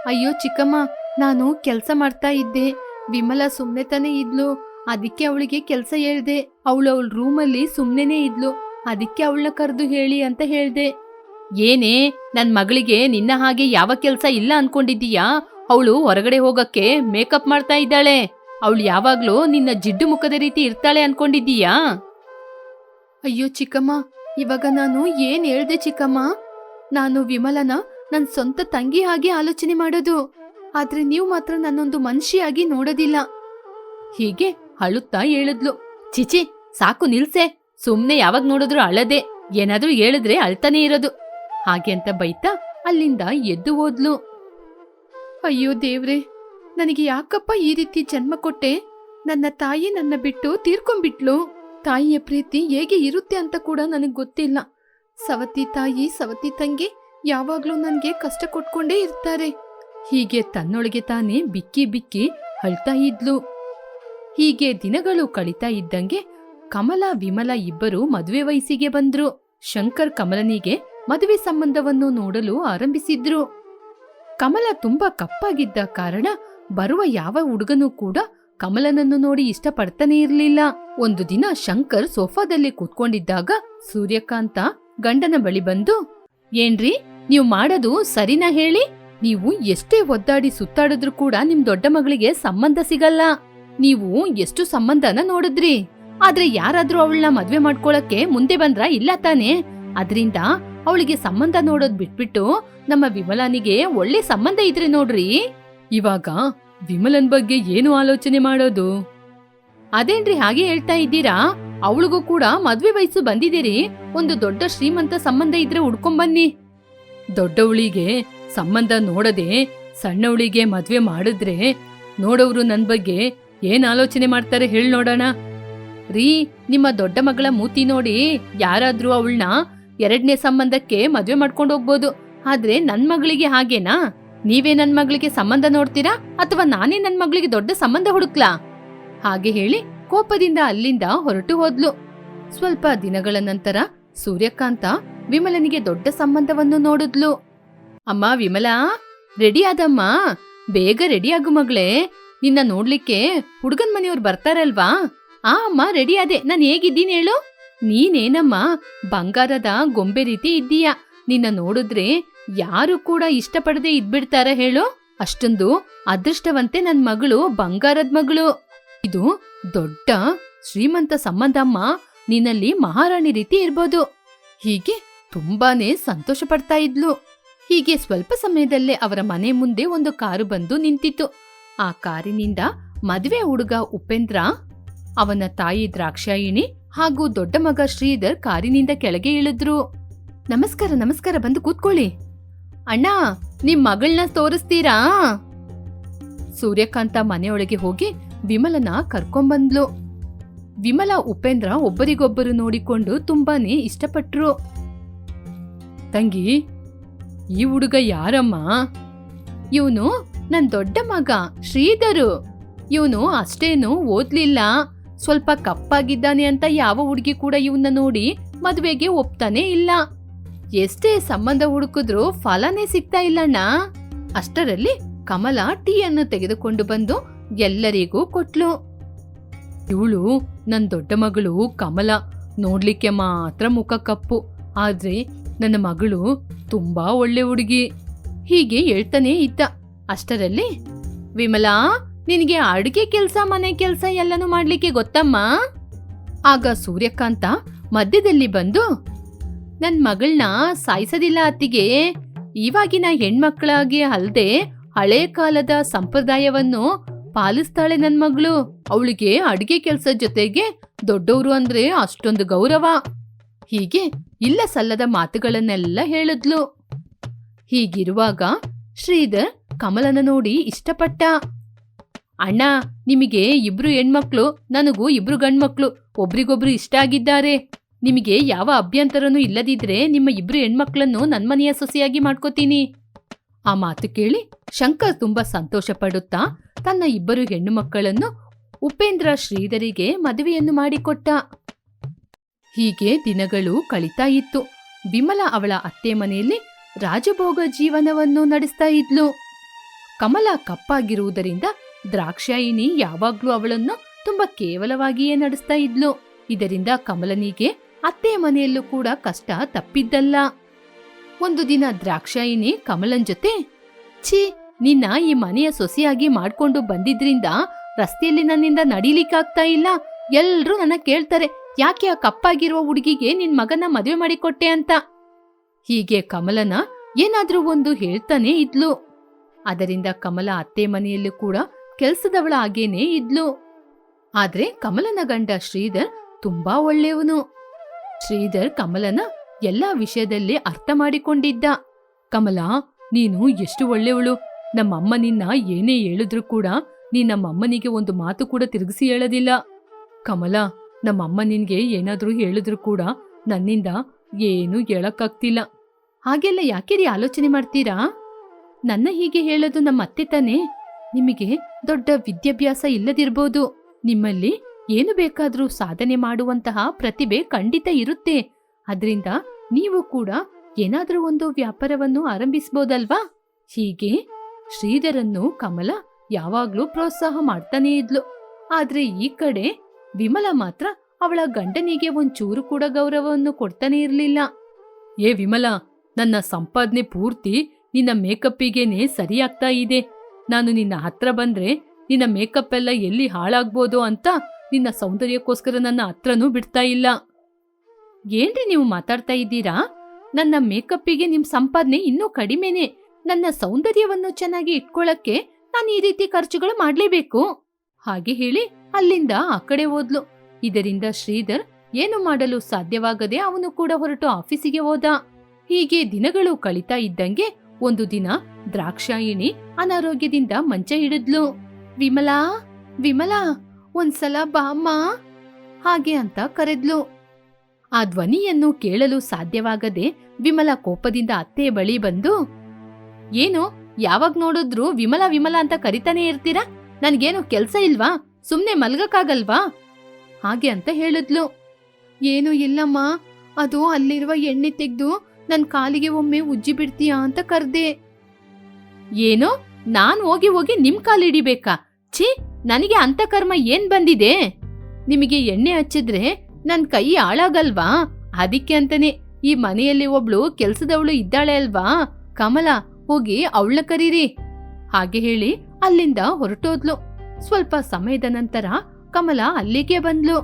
ಅಯ್ಯೋ ಚಿಕ್ಕಮ್ಮ, ನಾನು ಕೆಲ್ಸ ಮಾಡ್ತಾ ಇದ್ದೆ. ವಿಮಲ ಸುಮ್ನೆ ತಾನೇ ಇದ್ಲು. ಅದಕ್ಕೆ ಅವಳಿಗೆ ಕೆಲ್ಸ ಹೇಳ್ದೆ. ಅವಳು ಅವಳ ರೂಮಲ್ಲಿ ಸುಮ್ನೆನೇ ಇದ್ಲು. ಅದಕ್ಕೆ ಅವಳನ್ನ ಕರೆದು ಹೇಳಿ ಅಂತ ಹೇಳ್ದೆ. ಏನೇ, ನನ್ ಮಗಳಿಗೆ ನಿನ್ನ ಹಾಗೆ ಯಾವ ಕೆಲ್ಸ ಇಲ್ಲ ಅನ್ಕೊಂಡಿದ್ದೀಯಾ? ಅವಳು ಹೊರಗಡೆ ಹೋಗಕ್ಕೆ ಮೇಕಪ್ ಮಾಡ್ತಾ ಇದ್ದಾಳೆ. ಅವಳು ಯಾವಾಗ್ಲೂ ನಿನ್ನ ಜಿಡ್ಡು ಮುಖದ ರೀತಿ ಇರ್ತಾಳೆ ಅನ್ಕೊಂಡಿದ್ದೀಯಾ? ಅಯ್ಯೋ ಚಿಕ್ಕಮ್ಮ, ಇವಾಗ ನಾನು ಏನ್ ಹೇಳ್ದೆ ಚಿಕ್ಕಮ್ಮ? ನಾನು ವಿಮಲನ ನನ್ನ ಸ್ವಂತ ತಂಗಿ ಹಾಗೆ ಆಲೋಚನೆ ಮಾಡೋದು. ಆದ್ರೆ ನೀವು ಮಾತ್ರ ನನ್ನೊಂದು ಮನುಷ್ಯಾಗಿ ನೋಡೋದಿಲ್ಲ. ಹೀಗೆ ಅಳುತ್ತಾ ಹೇಳಿದ್ಲು. ಚಿಚಿ ಸಾಕು ನಿಲ್ಸೆ. ಸುಮ್ನೆ ಯಾವಾಗ ನೋಡಿದ್ರು ಅಳದೆ. ಏನಾದ್ರೂ ಹೇಳಿದ್ರೆ ಅಳ್ತಾನೆ ಇರೋದು. ಹಾಗೆ ಅಂತ ಬೈತಾ ಅಲ್ಲಿಂದ ಎದ್ದು ಹೋದ್ಲು. ಅಯ್ಯೋ ದೇವ್ರೆ, ನನಗೆ ಯಾಕಪ್ಪ ಈ ರೀತಿ ಜನ್ಮ ಕೊಟ್ಟೆ? ನನ್ನ ತಾಯಿ ನನ್ನ ಬಿಟ್ಟು ತೀರ್ಕೊಂಡ್ಬಿಟ್ಲು. ತಾಯಿಯ ಪ್ರೀತಿ ಹೇಗೆ ಇರುತ್ತೆ ಅಂತ ಕೂಡ ನನಗೆ ಗೊತ್ತಿಲ್ಲ. ಸವತಿ ತಾಯಿ, ಸವತಿ ತಂಗಿ ಯಾವಾಗ್ಲೂ ನನಗೆ ಕಷ್ಟ ಕೊಟ್ಕೊಂಡೇ ಇರ್ತಾರೆ. ಹೀಗೆ ತನ್ನೊಳಗೆ ತಾನೇ ಬಿಕ್ಕಿ ಬಿಕ್ಕಿ ಅಳ್ತಾ ಇದ್ಲು. ಹೀಗೆ ದಿನಗಳು ಕಳೀತಾ ಇದ್ದಂಗೆ ಕಮಲ, ವಿಮಲ ಇಬ್ಬರು ಮದುವೆ ವಯಸ್ಸಿಗೆ ಬಂದ್ರು. ಶಂಕರ್ ಕಮಲನಿಗೆ ಮದುವೆ ಸಂಬಂಧವನ್ನು ನೋಡಲು ಆರಂಭಿಸಿದ್ರು. ಕಮಲ ತುಂಬಾ ಕಪ್ಪಾಗಿದ್ದ ಕಾರಣ ಬರುವ ಯಾವ ಹುಡುಗನೂ ಕೂಡ ಕಮಲನನ್ನು ನೋಡಿ ಇಷ್ಟಪಡ್ತಾನೆ ಇರ್ಲಿಲ್ಲ. ಒಂದು ದಿನ ಶಂಕರ್ ಸೋಫಾದಲ್ಲಿ ಕೂತ್ಕೊಂಡಿದ್ದಾಗ ಸೂರ್ಯಕಾಂತ ಗಂಡನ ಬಳಿ ಬಂದು, ಏನ್ರಿ, ನೀವು ಮಾಡೋದು ಸರಿನಾ ಹೇಳಿ? ನೀವು ಎಷ್ಟೇ ಒದ್ದಾಡಿ ಸುತ್ತಾಡಿದ್ರು ಕೂಡ ನಿಮ್ ದೊಡ್ಡ ಮಗಳಿಗೆ ಸಂಬಂಧ ಸಿಗಲ್ಲ. ನೀವು ಎಷ್ಟು ಸಂಬಂಧನ ನೋಡಿದ್ರಿ? ಆದ್ರೆ ಯಾರಾದ್ರೂ ಅವಳನ್ನ ಮದ್ವೆ ಮಾಡ್ಕೊಳಕ್ಕೆ ಮುಂದೆ ಬಂದ್ರ ಇಲ್ಲ ತಾನೇ? ಅದ್ರಿಂದ ಅವಳಿಗೆ ಸಂಬಂಧ ನೋಡೋದ್ ಬಿಟ್ಬಿಟ್ಟು ನಮ್ಮ ವಿಮಲಾನಿಗೆ ಒಳ್ಳೆ ಸಂಬಂಧ ಇದ್ರೆ ನೋಡ್ರಿ. ಇವಾಗ ವಿಮಲನ್ ಬಗ್ಗೆ ಏನು ಆಲೋಚನೆ ಮಾಡೋದು? ಅದೇನ್ರಿ ಹಾಗೆ ಹೇಳ್ತಾ ಇದ್ದೀರಾ? ಅವಳಿಗೂ ಕೂಡ ಮದ್ವೆ ವಯಸ್ಸು ಬಂದಿದ್ದೀರಿ ಒಂದು ದೊಡ್ಡ ಶ್ರೀಮಂತ ಸಂಬಂಧ ಇದ್ರೆ ಹುಡ್ಕೊಂಬನ್ನಿ. ದೊಡ್ಡವಳಿಗೆ ಸಂಬಂಧ ನೋಡದೆ ಸಣ್ಣವಳಿಗೆ ಮದ್ವೆ ಮಾಡಿದ್ರೆ ನೋಡೋರು ನನ್ ಬಗ್ಗೆ ಏನ್ ಆಲೋಚನೆ ಮಾಡ್ತಾರೆ ಹೇಳ್ ನೋಡೋಣ. ರೀ, ನಿಮ್ಮ ದೊಡ್ಡ ಮಗಳ ಮೂತಿ ನೋಡಿ ಯಾರಾದ್ರೂ ಅವಳನ್ನ ಎರಡನೇ ಸಂಬಂಧಕ್ಕೆ ಮದುವೆ ಮಾಡ್ಕೊಂಡು ಹೋಗ್ಬೋದು. ಆದ್ರೆ ನನ್ ಮಗಳಿಗೆ ಹಾಗೇನಾ? ನೀವೇ ನನ್ ಮಗಳಿಗೆ ಸಂಬಂಧ ನೋಡ್ತೀರಾ? ಅಥವಾ ನಾನೇ ನನ್ ಮಗಳಿಗೆ ದೊಡ್ಡ ಸಂಬಂಧ ಹುಡುಕ್ಲಾ? ಹಾಗೆ ಹೇಳಿ ಕೋಪದಿಂದ ಅಲ್ಲಿಂದ ಹೊರಟು ಹೋದ್ಲು. ಸ್ವಲ್ಪ ದಿನಗಳ ನಂತರ ಸೂರ್ಯಕಾಂತ ವಿಮಲನಿಗೆ ದೊಡ್ಡ ಸಂಬಂಧವನ್ನು ನೋಡಿದ್ಲು. ಅಮ್ಮ ವಿಮಲಾ ರೆಡಿ ಆದಮ್ಮ. ಬೇಗ ರೆಡಿ ಆಗು ಮಗಳೇ. ನಿನ್ನ ನೋಡ್ಲಿಕ್ಕೆ ಹುಡುಗನ್ ಮನೆಯವ್ರು ಬರ್ತಾರಲ್ವಾ? ಆ ಅಮ್ಮ ರೆಡಿ ಆದೆ. ನಾನು ಹೇಗಿದ್ದೀನಿ ಹೇಳು? ನೀನೇನಮ್ಮ, ಬಂಗಾರದ ಗೊಂಬೆ ರೀತಿ ಇದ್ದೀಯ? ನಿನ್ನ ನೋಡಿದ್ರೆ ಯಾರು ಕೂಡ ಇಷ್ಟಪಡದೆ ಇದ್ಬಿಡ್ತಾರ ಹೇಳು? ಅಷ್ಟೊಂದು ಅದೃಷ್ಟವಂತೆ ನನ್ ಮಗಳು ಬಂಗಾರದ ಮಗಳು. ಇದು ದೊಡ್ಡ ಶ್ರೀಮಂತ ಸಂಬಂಧಮ್ಮ ನಿನ್ನಲ್ಲಿ ಮಹಾರಾಣಿ ರೀತಿ ಇರ್ಬೋದು. ಹೀಗೆ ತುಂಬಾನೇ ಸಂತೋಷ ಪಡ್ತಾ ಇದ್ಲು. ಹೀಗೆ ಸ್ವಲ್ಪ ಸಮಯದಲ್ಲೇ ಅವರ ಮನೆ ಮುಂದೆ ಒಂದು ಕಾರು ಬಂದು ನಿಂತಿತ್ತು. ಆ ಕಾರಿನಿಂದ ಮದುವೆ ಹುಡುಗ ಉಪೇಂದ್ರ, ಅವನ ತಾಯಿ ದ್ರಾಕ್ಷಾಯಿಣಿ ಹಾಗೂ ದೊಡ್ಡ ಮಗ ಶ್ರೀಧರ್ ಕಾರಿನಿಂದ ಕೆಳಗೆ ಇಳಿದ್ರು. ನಮಸ್ಕಾರ ನಮಸ್ಕಾರ, ಬಂದು ಕೂತ್ಕೊಳ್ಳಿ. ಅಣ್ಣ, ನಿಮ್ ಮಗಳನ್ನ ತೋರಿಸ್ತೀರಾ? ಸೂರ್ಯಕಾಂತ ಮನೆಯೊಳಗೆ ಹೋಗಿ ವಿಮಲನ ಕರ್ಕೊಂಬಂದ್ಲು. ವಿಮಲ, ಉಪೇಂದ್ರ ಒಬ್ಬರಿಗೊಬ್ಬರು ನೋಡಿಕೊಂಡು ತುಂಬಾನೇ ಇಷ್ಟಪಟ್ರು. ತಂಗಿ, ಈ ಹುಡುಗ ಯಾರಮ್ಮ? ಇವನು ನನ್ನ ದೊಡ್ಡ ಮಗ, ಶ್ರೀಧರು. ಇವನು ಅಷ್ಟೇನು ಓದ್ಲಿಲ್ಲ. ಸ್ವಲ್ಪ ಕಪ್ಪಾಗಿದ್ದಾನೆ ಅಂತ ಯಾವ ಹುಡುಗಿ ಕೂಡ ಇವನ್ನ ನೋಡಿ ಮದುವೆಗೆ ಒಪ್ತಾನೆ ಇಲ್ಲ. ಎಷ್ಟೇ ಸಂಬಂಧ ಹುಡುಕಿದ್ರು ಫಲನೇ ಸಿಗ್ತಾ ಇಲ್ಲಣ್ಣ. ಅಷ್ಟರಲ್ಲಿ ಕಮಲ ಟೀಯನ್ನು ತೆಗೆದುಕೊಂಡು ಬಂದು ಎಲ್ಲರಿಗೂ ಕೊಟ್ಲು. ಇವಳು ನನ್ನ ದೊಡ್ಡ ಮಗಳು ಕಮಲ. ನೋಡ್ಲಿಕ್ಕೆ ಮಾತ್ರ ಮುಖ ಕಪ್ಪು. ಆದ್ರೆ ನನ್ನ ಮಗಳು ತುಂಬಾ ಒಳ್ಳೆ ಹುಡುಗಿ. ಹೀಗೆ ಹೇಳ್ತಾನೆ ಇದ್ದ. ಅಷ್ಟರಲ್ಲಿ ವಿಮಲಾ ನಿನಗೆ ಅಡುಗೆ ಕೆಲಸ, ಮನೆ ಕೆಲಸ ಎಲ್ಲನೂ ಮಾಡ್ಲಿಕ್ಕೆ ಗೊತ್ತಮ್ಮ? ಆಗ ಸೂರ್ಯಕಾಂತ ಮಧ್ಯದಲ್ಲಿ ಬಂದು ನನ್ನ ಮಗಳನ್ನ ಸಾಯಿಸೋದಿಲ್ಲ ಅತ್ತಿಗೆ. ಇವಾಗಿನ ಹೆಣ್ಮಕ್ಳಾಗಿ ಅಲ್ಲದೆ ಹಳೆ ಕಾಲದ ಸಂಪ್ರದಾಯವನ್ನು ಪಾಲಿಸ್ತಾಳೆ ನನ್ನ ಮಗಳು. ಅವಳಿಗೆ ಅಡಿಗೆ ಕೆಲಸ ಜೊತೆಗೆ ದೊಡ್ಡವರು ಅಂದ್ರೆ ಅಷ್ಟೊಂದು ಗೌರವ. ಹೀಗೆ ಇಲ್ಲ ಸಲ್ಲದ ಮಾತುಗಳನ್ನೆಲ್ಲ ಹೇಳಿದ್ಲು. ಹೀಗಿರುವಾಗ ಶ್ರೀಧರ್ ಕಮಲನ ನೋಡಿ ಇಷ್ಟಪಟ್ಟ. ಅಣ್ಣ, ನಿಮಗೆ ಇಬ್ರು ಹೆಣ್ಮಕ್ಳು, ನನಗೂ ಇಬ್ರು ಗಂಡ್ಮಕ್ಳು, ಒಬ್ರಿಗೊಬ್ರು ಇಷ್ಟ ಆಗಿದ್ದಾರೆ. ನಿಮಗೆ ಯಾವ ಅಭ್ಯಂತರನೂ ಇಲ್ಲದಿದ್ರೆ ನಿಮ್ಮ ಇಬ್ರು ಹೆಣ್ಮಕ್ಳನ್ನು ನನ್ಮನೆಯ ಸೊಸೆಯಾಗಿ ಮಾಡ್ಕೋತೀನಿ. ಆ ಮಾತು ಕೇಳಿ ಶಂಕರ್ ತುಂಬಾ ಸಂತೋಷ ಪಡುತ್ತಾ ತನ್ನ ಇಬ್ಬರು ಹೆಣ್ಣು ಮಕ್ಕಳನ್ನು ಉಪೇಂದ್ರ ಶ್ರೀಧರಿಗೆ ಮದುವೆಯನ್ನು ಮಾಡಿಕೊಟ್ಟ. ಹೀಗೆ ದಿನಗಳು ಕಳೀತಾ ಇತ್ತು. ವಿಮಲ ಅವಳ ಅತ್ತೆ ಮನೆಯಲ್ಲಿ ರಾಜಭೋಗ ಜೀವನವನ್ನು ನಡೆಸ್ತಾ ಇದ್ಲು. ಕಮಲ ಕಪ್ಪಾಗಿರುವುದರಿಂದ ದ್ರಾಕ್ಷಾಯಿಣಿ ಯಾವಾಗ್ಲೂ ಅವಳನ್ನು ತುಂಬಾ ಕೇವಲವಾಗಿಯೇ ನಡೆಸ್ತಾ ಇದ್ಲು. ಇದರಿಂದ ಕಮಲನಿಗೆ ಅತ್ತೆ ಮನೆಯಲ್ಲೂ ಕೂಡ ಕಷ್ಟ ತಪ್ಪಿದ್ದಲ್ಲ. ಒಂದು ದಿನ ದ್ರಾಕ್ಷಾಯಿನಿ ಕಮಲನ್ ಜೊತೆ, ಛೀ, ನಿನ್ನ ಈ ಮನೆಯ ಸೊಸೆಯಾಗಿ ಮಾಡ್ಕೊಂಡು ಬಂದಿದ್ರಿಂದ ರಸ್ತೆಯಲ್ಲಿ ನನ್ನಿಂದ ನಡೀಲಿಕ್ಕಾಗ್ತಾ ಇಲ್ಲ. ಎಲ್ರೂ ನನ್ನ ಕೇಳ್ತಾರೆ, ಯಾಕೆ ಆ ಕಪ್ಪಾಗಿರುವ ಹುಡುಗಿಗೆ ನಿನ್ ಮಗನ ಮದುವೆ ಮಾಡಿಕೊಟ್ಟೆ ಅಂತ? ಹೀಗೆ ಕಮಲನ ಏನಾದ್ರೂ ಒಂದು ಹೇಳ್ತಾನೆ ಇದ್ಲು. ಅದರಿಂದ ಕಮಲ ಅತ್ತೆ ಮನೆಯಲ್ಲೂ ಕೂಡ ಕೆಲ್ಸದವಳ ಹಾಗೇನೇ ಇದ್ಲು. ಆದ್ರೆ ಕಮಲನ ಗಂಡ ಶ್ರೀಧರ್ ತುಂಬಾ ಒಳ್ಳೆಯವನು. ಶ್ರೀಧರ್ ಕಮಲನ ಎಲ್ಲಾ ವಿಷಯದಲ್ಲಿ ಅರ್ಥ ಮಾಡಿಕೊಂಡಿದ್ದ. ಕಮಲ, ನೀನು ಎಷ್ಟು ಒಳ್ಳೆಯವಳು. ನಮ್ಮಮ್ಮ ನಿನ್ನ ಏನೇ ಹೇಳಿದ್ರು ಕೂಡ ನೀ ನಮ್ಮಮ್ಮನಿಗೆ ಒಂದು ಮಾತು ಕೂಡ ತಿರುಗಿಸಿ ಹೇಳೋದಿಲ್ಲ. ಕಮಲ, ನಮ್ಮಮ್ಮ ನಿನ್ಗೆ ಏನಾದ್ರೂ ಹೇಳಿದ್ರು ಕೂಡ ನನ್ನಿಂದ ಏನೂ ಹೇಳಕ್ಕಾಗ್ತಿಲ್ಲ. ಹಾಗೆಲ್ಲ ಯಾಕೆ ಆಲೋಚನೆ ಮಾಡ್ತೀರಾ? ನನ್ನ ಹೀಗೆ ಹೇಳೋದು ನಮ್ಮ ಅತ್ತೆ ತಾನೇ. ನಿಮಗೆ ದೊಡ್ಡ ವಿದ್ಯಾಭ್ಯಾಸ ಇಲ್ಲದಿರ್ಬೋದು. ನಿಮ್ಮಲ್ಲಿ ಏನು ಬೇಕಾದರೂ ಸಾಧನೆ ಮಾಡುವಂತಹ ಪ್ರತಿಭೆ ಖಂಡಿತ ಇರುತ್ತೆ. ಅದರಿಂದ ನೀವು ಕೂಡ ಏನಾದರೂ ಒಂದು ವ್ಯಾಪಾರವನ್ನು ಆರಂಭಿಸ್ಬೋದಲ್ವಾ? ಹೀಗೆ ಶ್ರೀಧರನ್ನು ಕಮಲ ಯಾವಾಗ್ಲೂ ಪ್ರೋತ್ಸಾಹ ಮಾಡ್ತಾನೇ ಇದ್ಲು. ಆದ್ರೆ ಈ ಕಡೆ ವಿಮಲ ಮಾತ್ರ ಅವಳ ಗಂಡನಿಗೆ ಒಂಚೂರು ಕೂಡ ಗೌರವವನ್ನು ಕೊಡ್ತಾನೆ ಇರಲಿಲ್ಲ. ಏ ವಿಮಲ, ನನ್ನ ಸಂಪಾದನೆ ಪೂರ್ತಿ ನಿನ್ನ ಮೇಕಪ್ಪಿಗೇನೆ ಸರಿಯಾಗ್ತಾ ಇದೆ. ನಾನು ನಿನ್ನ ಹತ್ರ ಬಂದ್ರೆ ನಿನ್ನ ಮೇಕಪ್ ಎಲ್ಲ ಎಲ್ಲಿ ಹಾಳಾಗ್ಬೋದು ಅಂತ ನಿನ್ನ ಸೌಂದರ್ಯಕ್ಕೋಸ್ಕರ ನನ್ನ ಹತ್ರನೂ ಬಿಡ್ತಾ ಇಲ್ಲ. ಏನ್ರಿ ನೀವು ಮಾತಾಡ್ತಾ ಇದ್ದೀರಾ? ನನ್ನ ಮೇಕಪ್ಪಿಗೆ ನಿಮ್ ಸಂಪಾದನೆ ಇನ್ನೂ ಕಡಿಮೆನೆ. ನನ್ನ ಸೌಂದರ್ಯವನ್ನು ಚೆನ್ನಾಗಿ ಇಟ್ಕೊಳ್ಳಕ್ಕೆ ನಾನು ಈ ರೀತಿ ಖರ್ಚುಗಳು ಮಾಡ್ಲೇಬೇಕು. ಹಾಗೆ ಹೇಳಿ ಅಲ್ಲಿಂದ ಆ ಕಡೆ ಹೋದ್ಲು. ಇದರಿಂದ ಶ್ರೀಧರ್ ಏನು ಮಾಡಲು ಸಾಧ್ಯವಾಗದೆ ಅವನು ಕೂಡ ಹೊರಟು ಆಫೀಸಿಗೆ ಹೋದ. ಹೀಗೆ ದಿನಗಳು ಕಳೀತಾ ಇದ್ದಂಗೆ ಒಂದು ದಿನ ದ್ರಾಕ್ಷಾಯಿಣಿ ಅನಾರೋಗ್ಯದಿಂದ ಮಂಚ ಹಿಡಿದ್ಲು. ವಿಮಲಾ ವಿಮಲಾ, ಒಂದ್ಸಲ ಬಾಮ್ಮ ಹಾಗೆ ಅಂತ ಕರೆದ್ಲು. ಆ ಧ್ವನಿಯನ್ನು ಕೇಳಲು ಸಾಧ್ಯವಾಗದೆ ವಿಮಲ ಕೋಪದಿಂದ ಅತ್ತೆ ಬಳಿ ಬಂದು, ಏನು, ಯಾವಾಗ ನೋಡಿದ್ರು ವಿಮಲ ವಿಮಲ ಅಂತ ಕರಿತಾನೆ ಇರ್ತೀರಾ? ನನ್ಗೇನು ಕೆಲ್ಸ ಇಲ್ವಾ? ಸುಮ್ನೆ ಮಲ್ಗಕ್ಕಾಗಲ್ವಾ? ಹಾಗೆ ಅಂತ ಹೇಳಿದ್ಲು. ಏನು ಇಲ್ಲಮ್ಮ, ಅದು ಅಲ್ಲಿರುವ ಎಣ್ಣೆ ತೆಗ್ದು ನನ್ ಕಾಲಿಗೆ ಒಮ್ಮೆ ಉಜ್ಜಿ ಬಿಡ್ತೀಯಾ ಅಂತ ಕರ್ದೆ. ಏನೋ? ನಾನ್ ಹೋಗಿ ಹೋಗಿ ನಿಮ್ ಕಾಲಿಡಿಬೇಕಾ ಛೀ, ನನಗೆ ಅಂತ ಕರ್ಮ ಏನ್ ಬಂದಿದೆ? ನಿಮಗೆ ಎಣ್ಣೆ ಹಚ್ಚಿದ್ರೆ ನನ್ ಕೈ ಹಾಳಾಗಲ್ವಾ? ಅದಕ್ಕೆ ಅಂತಾನೆ, ಈ ಮನೆಯಲ್ಲಿ ಒಬ್ಳು ಕೆಲ್ಸದವಳು ಇದ್ದಾಳೆ ಅಲ್ವಾ? ಕಮಲ, ಹೋಗಿ ಅವಳ ಕರೀರಿ. ಹಾಗೆ ಹೇಳಿ ಅಲ್ಲಿಂದ ಹೊರಟೋದ್ಲು. ಸ್ವಲ್ಪ ಸಮಯದ ನಂತರ ಕಮಲ ಅಲ್ಲಿಗೆ ಬಂದ್ಲು.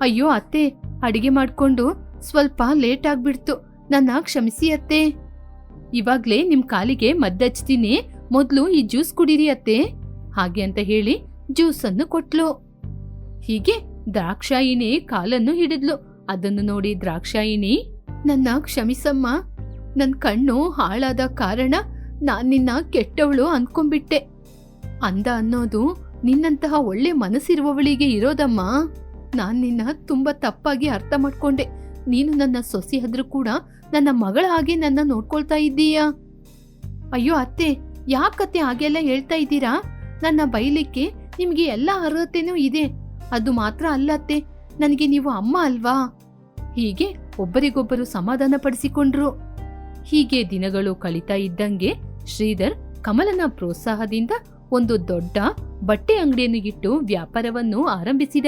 ಅಯ್ಯೋ, ಅತ್ತೆ, ಅಡಿಗೆ ಮಾಡ್ಕೊಂಡು ಸ್ವಲ್ಪ ಲೇಟ್ ಆಗ್ಬಿಡ್ತು. ನನ್ನ ಕ್ಷಮಿಸಿ ಅತ್ತೆ. ಇವಾಗ್ಲೇ ನಿಮ್ ಕಾಲಿಗೆ ಮದ್ದಚ್ತೀನಿ ಮೊದ್ಲು ಈ ಜ್ಯೂಸ್ ಕುಡೀರಿ ಅತ್ತೆ. ಹಾಗೆ ಅಂತ ಹೇಳಿ ಜ್ಯೂಸ್ ಅನ್ನು ಕೊಟ್ಲು. ಹೀಗೆ ದ್ರಾಕ್ಷಾಯಿನಿ ಕಾಲನ್ನು ಹಿಡಿದ್ಲು. ಅದನ್ನು ನೋಡಿ ದ್ರಾಕ್ಷಾಯಿನಿ ನನ್ನ ಕ್ಷಮಿಸಮ್ಮ. ನನ್ ಕಣ್ಣು ಹಾಳಾದ ಕಾರಣ ನಾನ್ ನಿನ್ನ ಕೆಟ್ಟವಳು ಅನ್ಕೊಂಡ್ಬಿಟ್ಟೆ. ಅಂದ ಅನ್ನೋದು ನಿನ್ನಂತಹ ಒಳ್ಳೆ ಮನಸ್ಸಿರುವವಳಿಗೆ ಇರೋದಮ್ಮ. ನಾನ್ ನಿನ್ನ ತುಂಬಾ ತಪ್ಪಾಗಿ ಅರ್ಥ ಮಾಡ್ಕೊಂಡೆ. ನೀನು ನನ್ನ ಸೊಸಿ ಆದ್ರೂ ಕೂಡ ನನ್ನ ಮಗಳ ಹಾಗೆ ನನ್ನ ನೋಡ್ಕೊಳ್ತಾ ಇದ್ದೀಯಾ? ಅಯ್ಯೋ ಅತ್ತೆ ಯಾಕತ್ತೆ ಹಾಗೆಲ್ಲ ಹೇಳ್ತಾ ಇದ್ದೀರಾ? ನನ್ನ ಬೈಲಿಕ್ಕೆ ನಿಮ್ಗೆ ಎಲ್ಲ ಅರ್ಹತೆನೂ ಇದೆ. ಅದು ಮಾತ್ರ ಅಲ್ಲ ಅತ್ತೆ, ನನಗೆ ನೀವು ಅಮ್ಮ ಅಲ್ವಾ? ಹೀಗೆ ಒಬ್ಬರಿಗೊಬ್ಬರು ಸಮಾಧಾನ ಪಡಿಸಿಕೊಂಡ್ರು. ಹೀಗೆ ದಿನಗಳು ಕಳೀತಾ ಇದ್ದಂಗೆ ಶ್ರೀಧರ್ ಕಮಲನ ಪ್ರೋತ್ಸಾಹದಿಂದ ಒಂದು ದೊಡ್ಡ ಬಟ್ಟೆ ಅಂಗಡಿಯನ್ನು ಇಟ್ಟು ವ್ಯಾಪಾರವನ್ನು ಆರಂಭಿಸಿದ.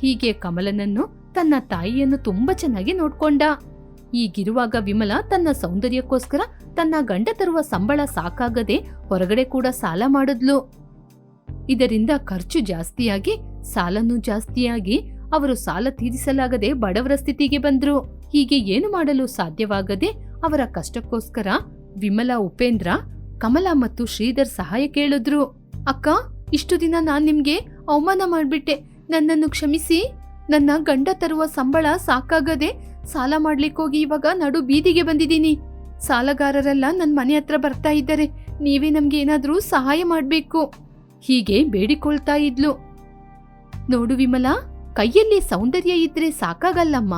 ಹೀಗೆ ಕಮಲನನ್ನು ತನ್ನ ತಾಯಿಯನ್ನು ತುಂಬಾ ಚೆನ್ನಾಗಿ ನೋಡ್ಕೊಂಡ. ಈಗಿರುವಾಗ ವಿಮಲ ತನ್ನ ಸೌಂದರ್ಯಕ್ಕೋಸ್ಕರ ತನ್ನ ಗಂಡ ತರುವ ಸಂಬಳ ಸಾಕಾಗದೆ ಹೊರಗಡೆ ಕೂಡ ಸಾಲ ಮಾಡಿದ್ಲು. ಇದರಿಂದ ಖರ್ಚು ಜಾಸ್ತಿಯಾಗಿ, ಸಾಲನೂ ಜಾಸ್ತಿಯಾಗಿ ಅವರು ಸಾಲ ತೀರಿಸಲಾಗದೆ ಬಡವರ ಸ್ಥಿತಿಗೆ ಬಂದ್ರು. ಹೀಗೆ ಏನು ಮಾಡಲು ಸಾಧ್ಯವಾಗದೆ ಅವರ ಕಷ್ಟಕ್ಕೋಸ್ಕರ ವಿಮಲಾ, ಉಪೇಂದ್ರ, ಕಮಲಾ ಮತ್ತು ಶ್ರೀಧರ್ ಸಹಾಯ ಕೇಳಿದ್ರು. ಅಕ್ಕ, ಇಷ್ಟು ದಿನ ನಾನ್ ನಿಮ್ಗೆ ಅವಮಾನ ಮಾಡ್ಬಿಟ್ಟೆ. ನನ್ನನ್ನು ಕ್ಷಮಿಸಿ. ನನ್ನ ಗಂಡ ತರುವ ಸಂಬಳ ಸಾಕಾಗದೆ ಸಾಲ ಮಾಡ್ಲಿಕ್ಕೋಗಿ ಇವಾಗ ನಡು ಬೀದಿಗೆ ಬಂದಿದ್ದೀನಿ. ಸಾಲಗಾರರೆಲ್ಲ ನನ್ನ ಮನೆ ಹತ್ರ ಬರ್ತಾ ಇದ್ದಾರೆ. ನೀವೇ ನಮ್ಗೆ ಏನಾದರೂ ಸಹಾಯ ಮಾಡಬೇಕು. ಹೀಗೆ ಬೇಡಿಕೊಳ್ತಾ ಇದ್ಲು. ನೋಡು ವಿಮಲಾ, ಕೈಯಲ್ಲಿ ಸೌಂದರ್ಯ ಇದ್ರೆ ಸಾಕಾಗಲ್ಲಮ್ಮ.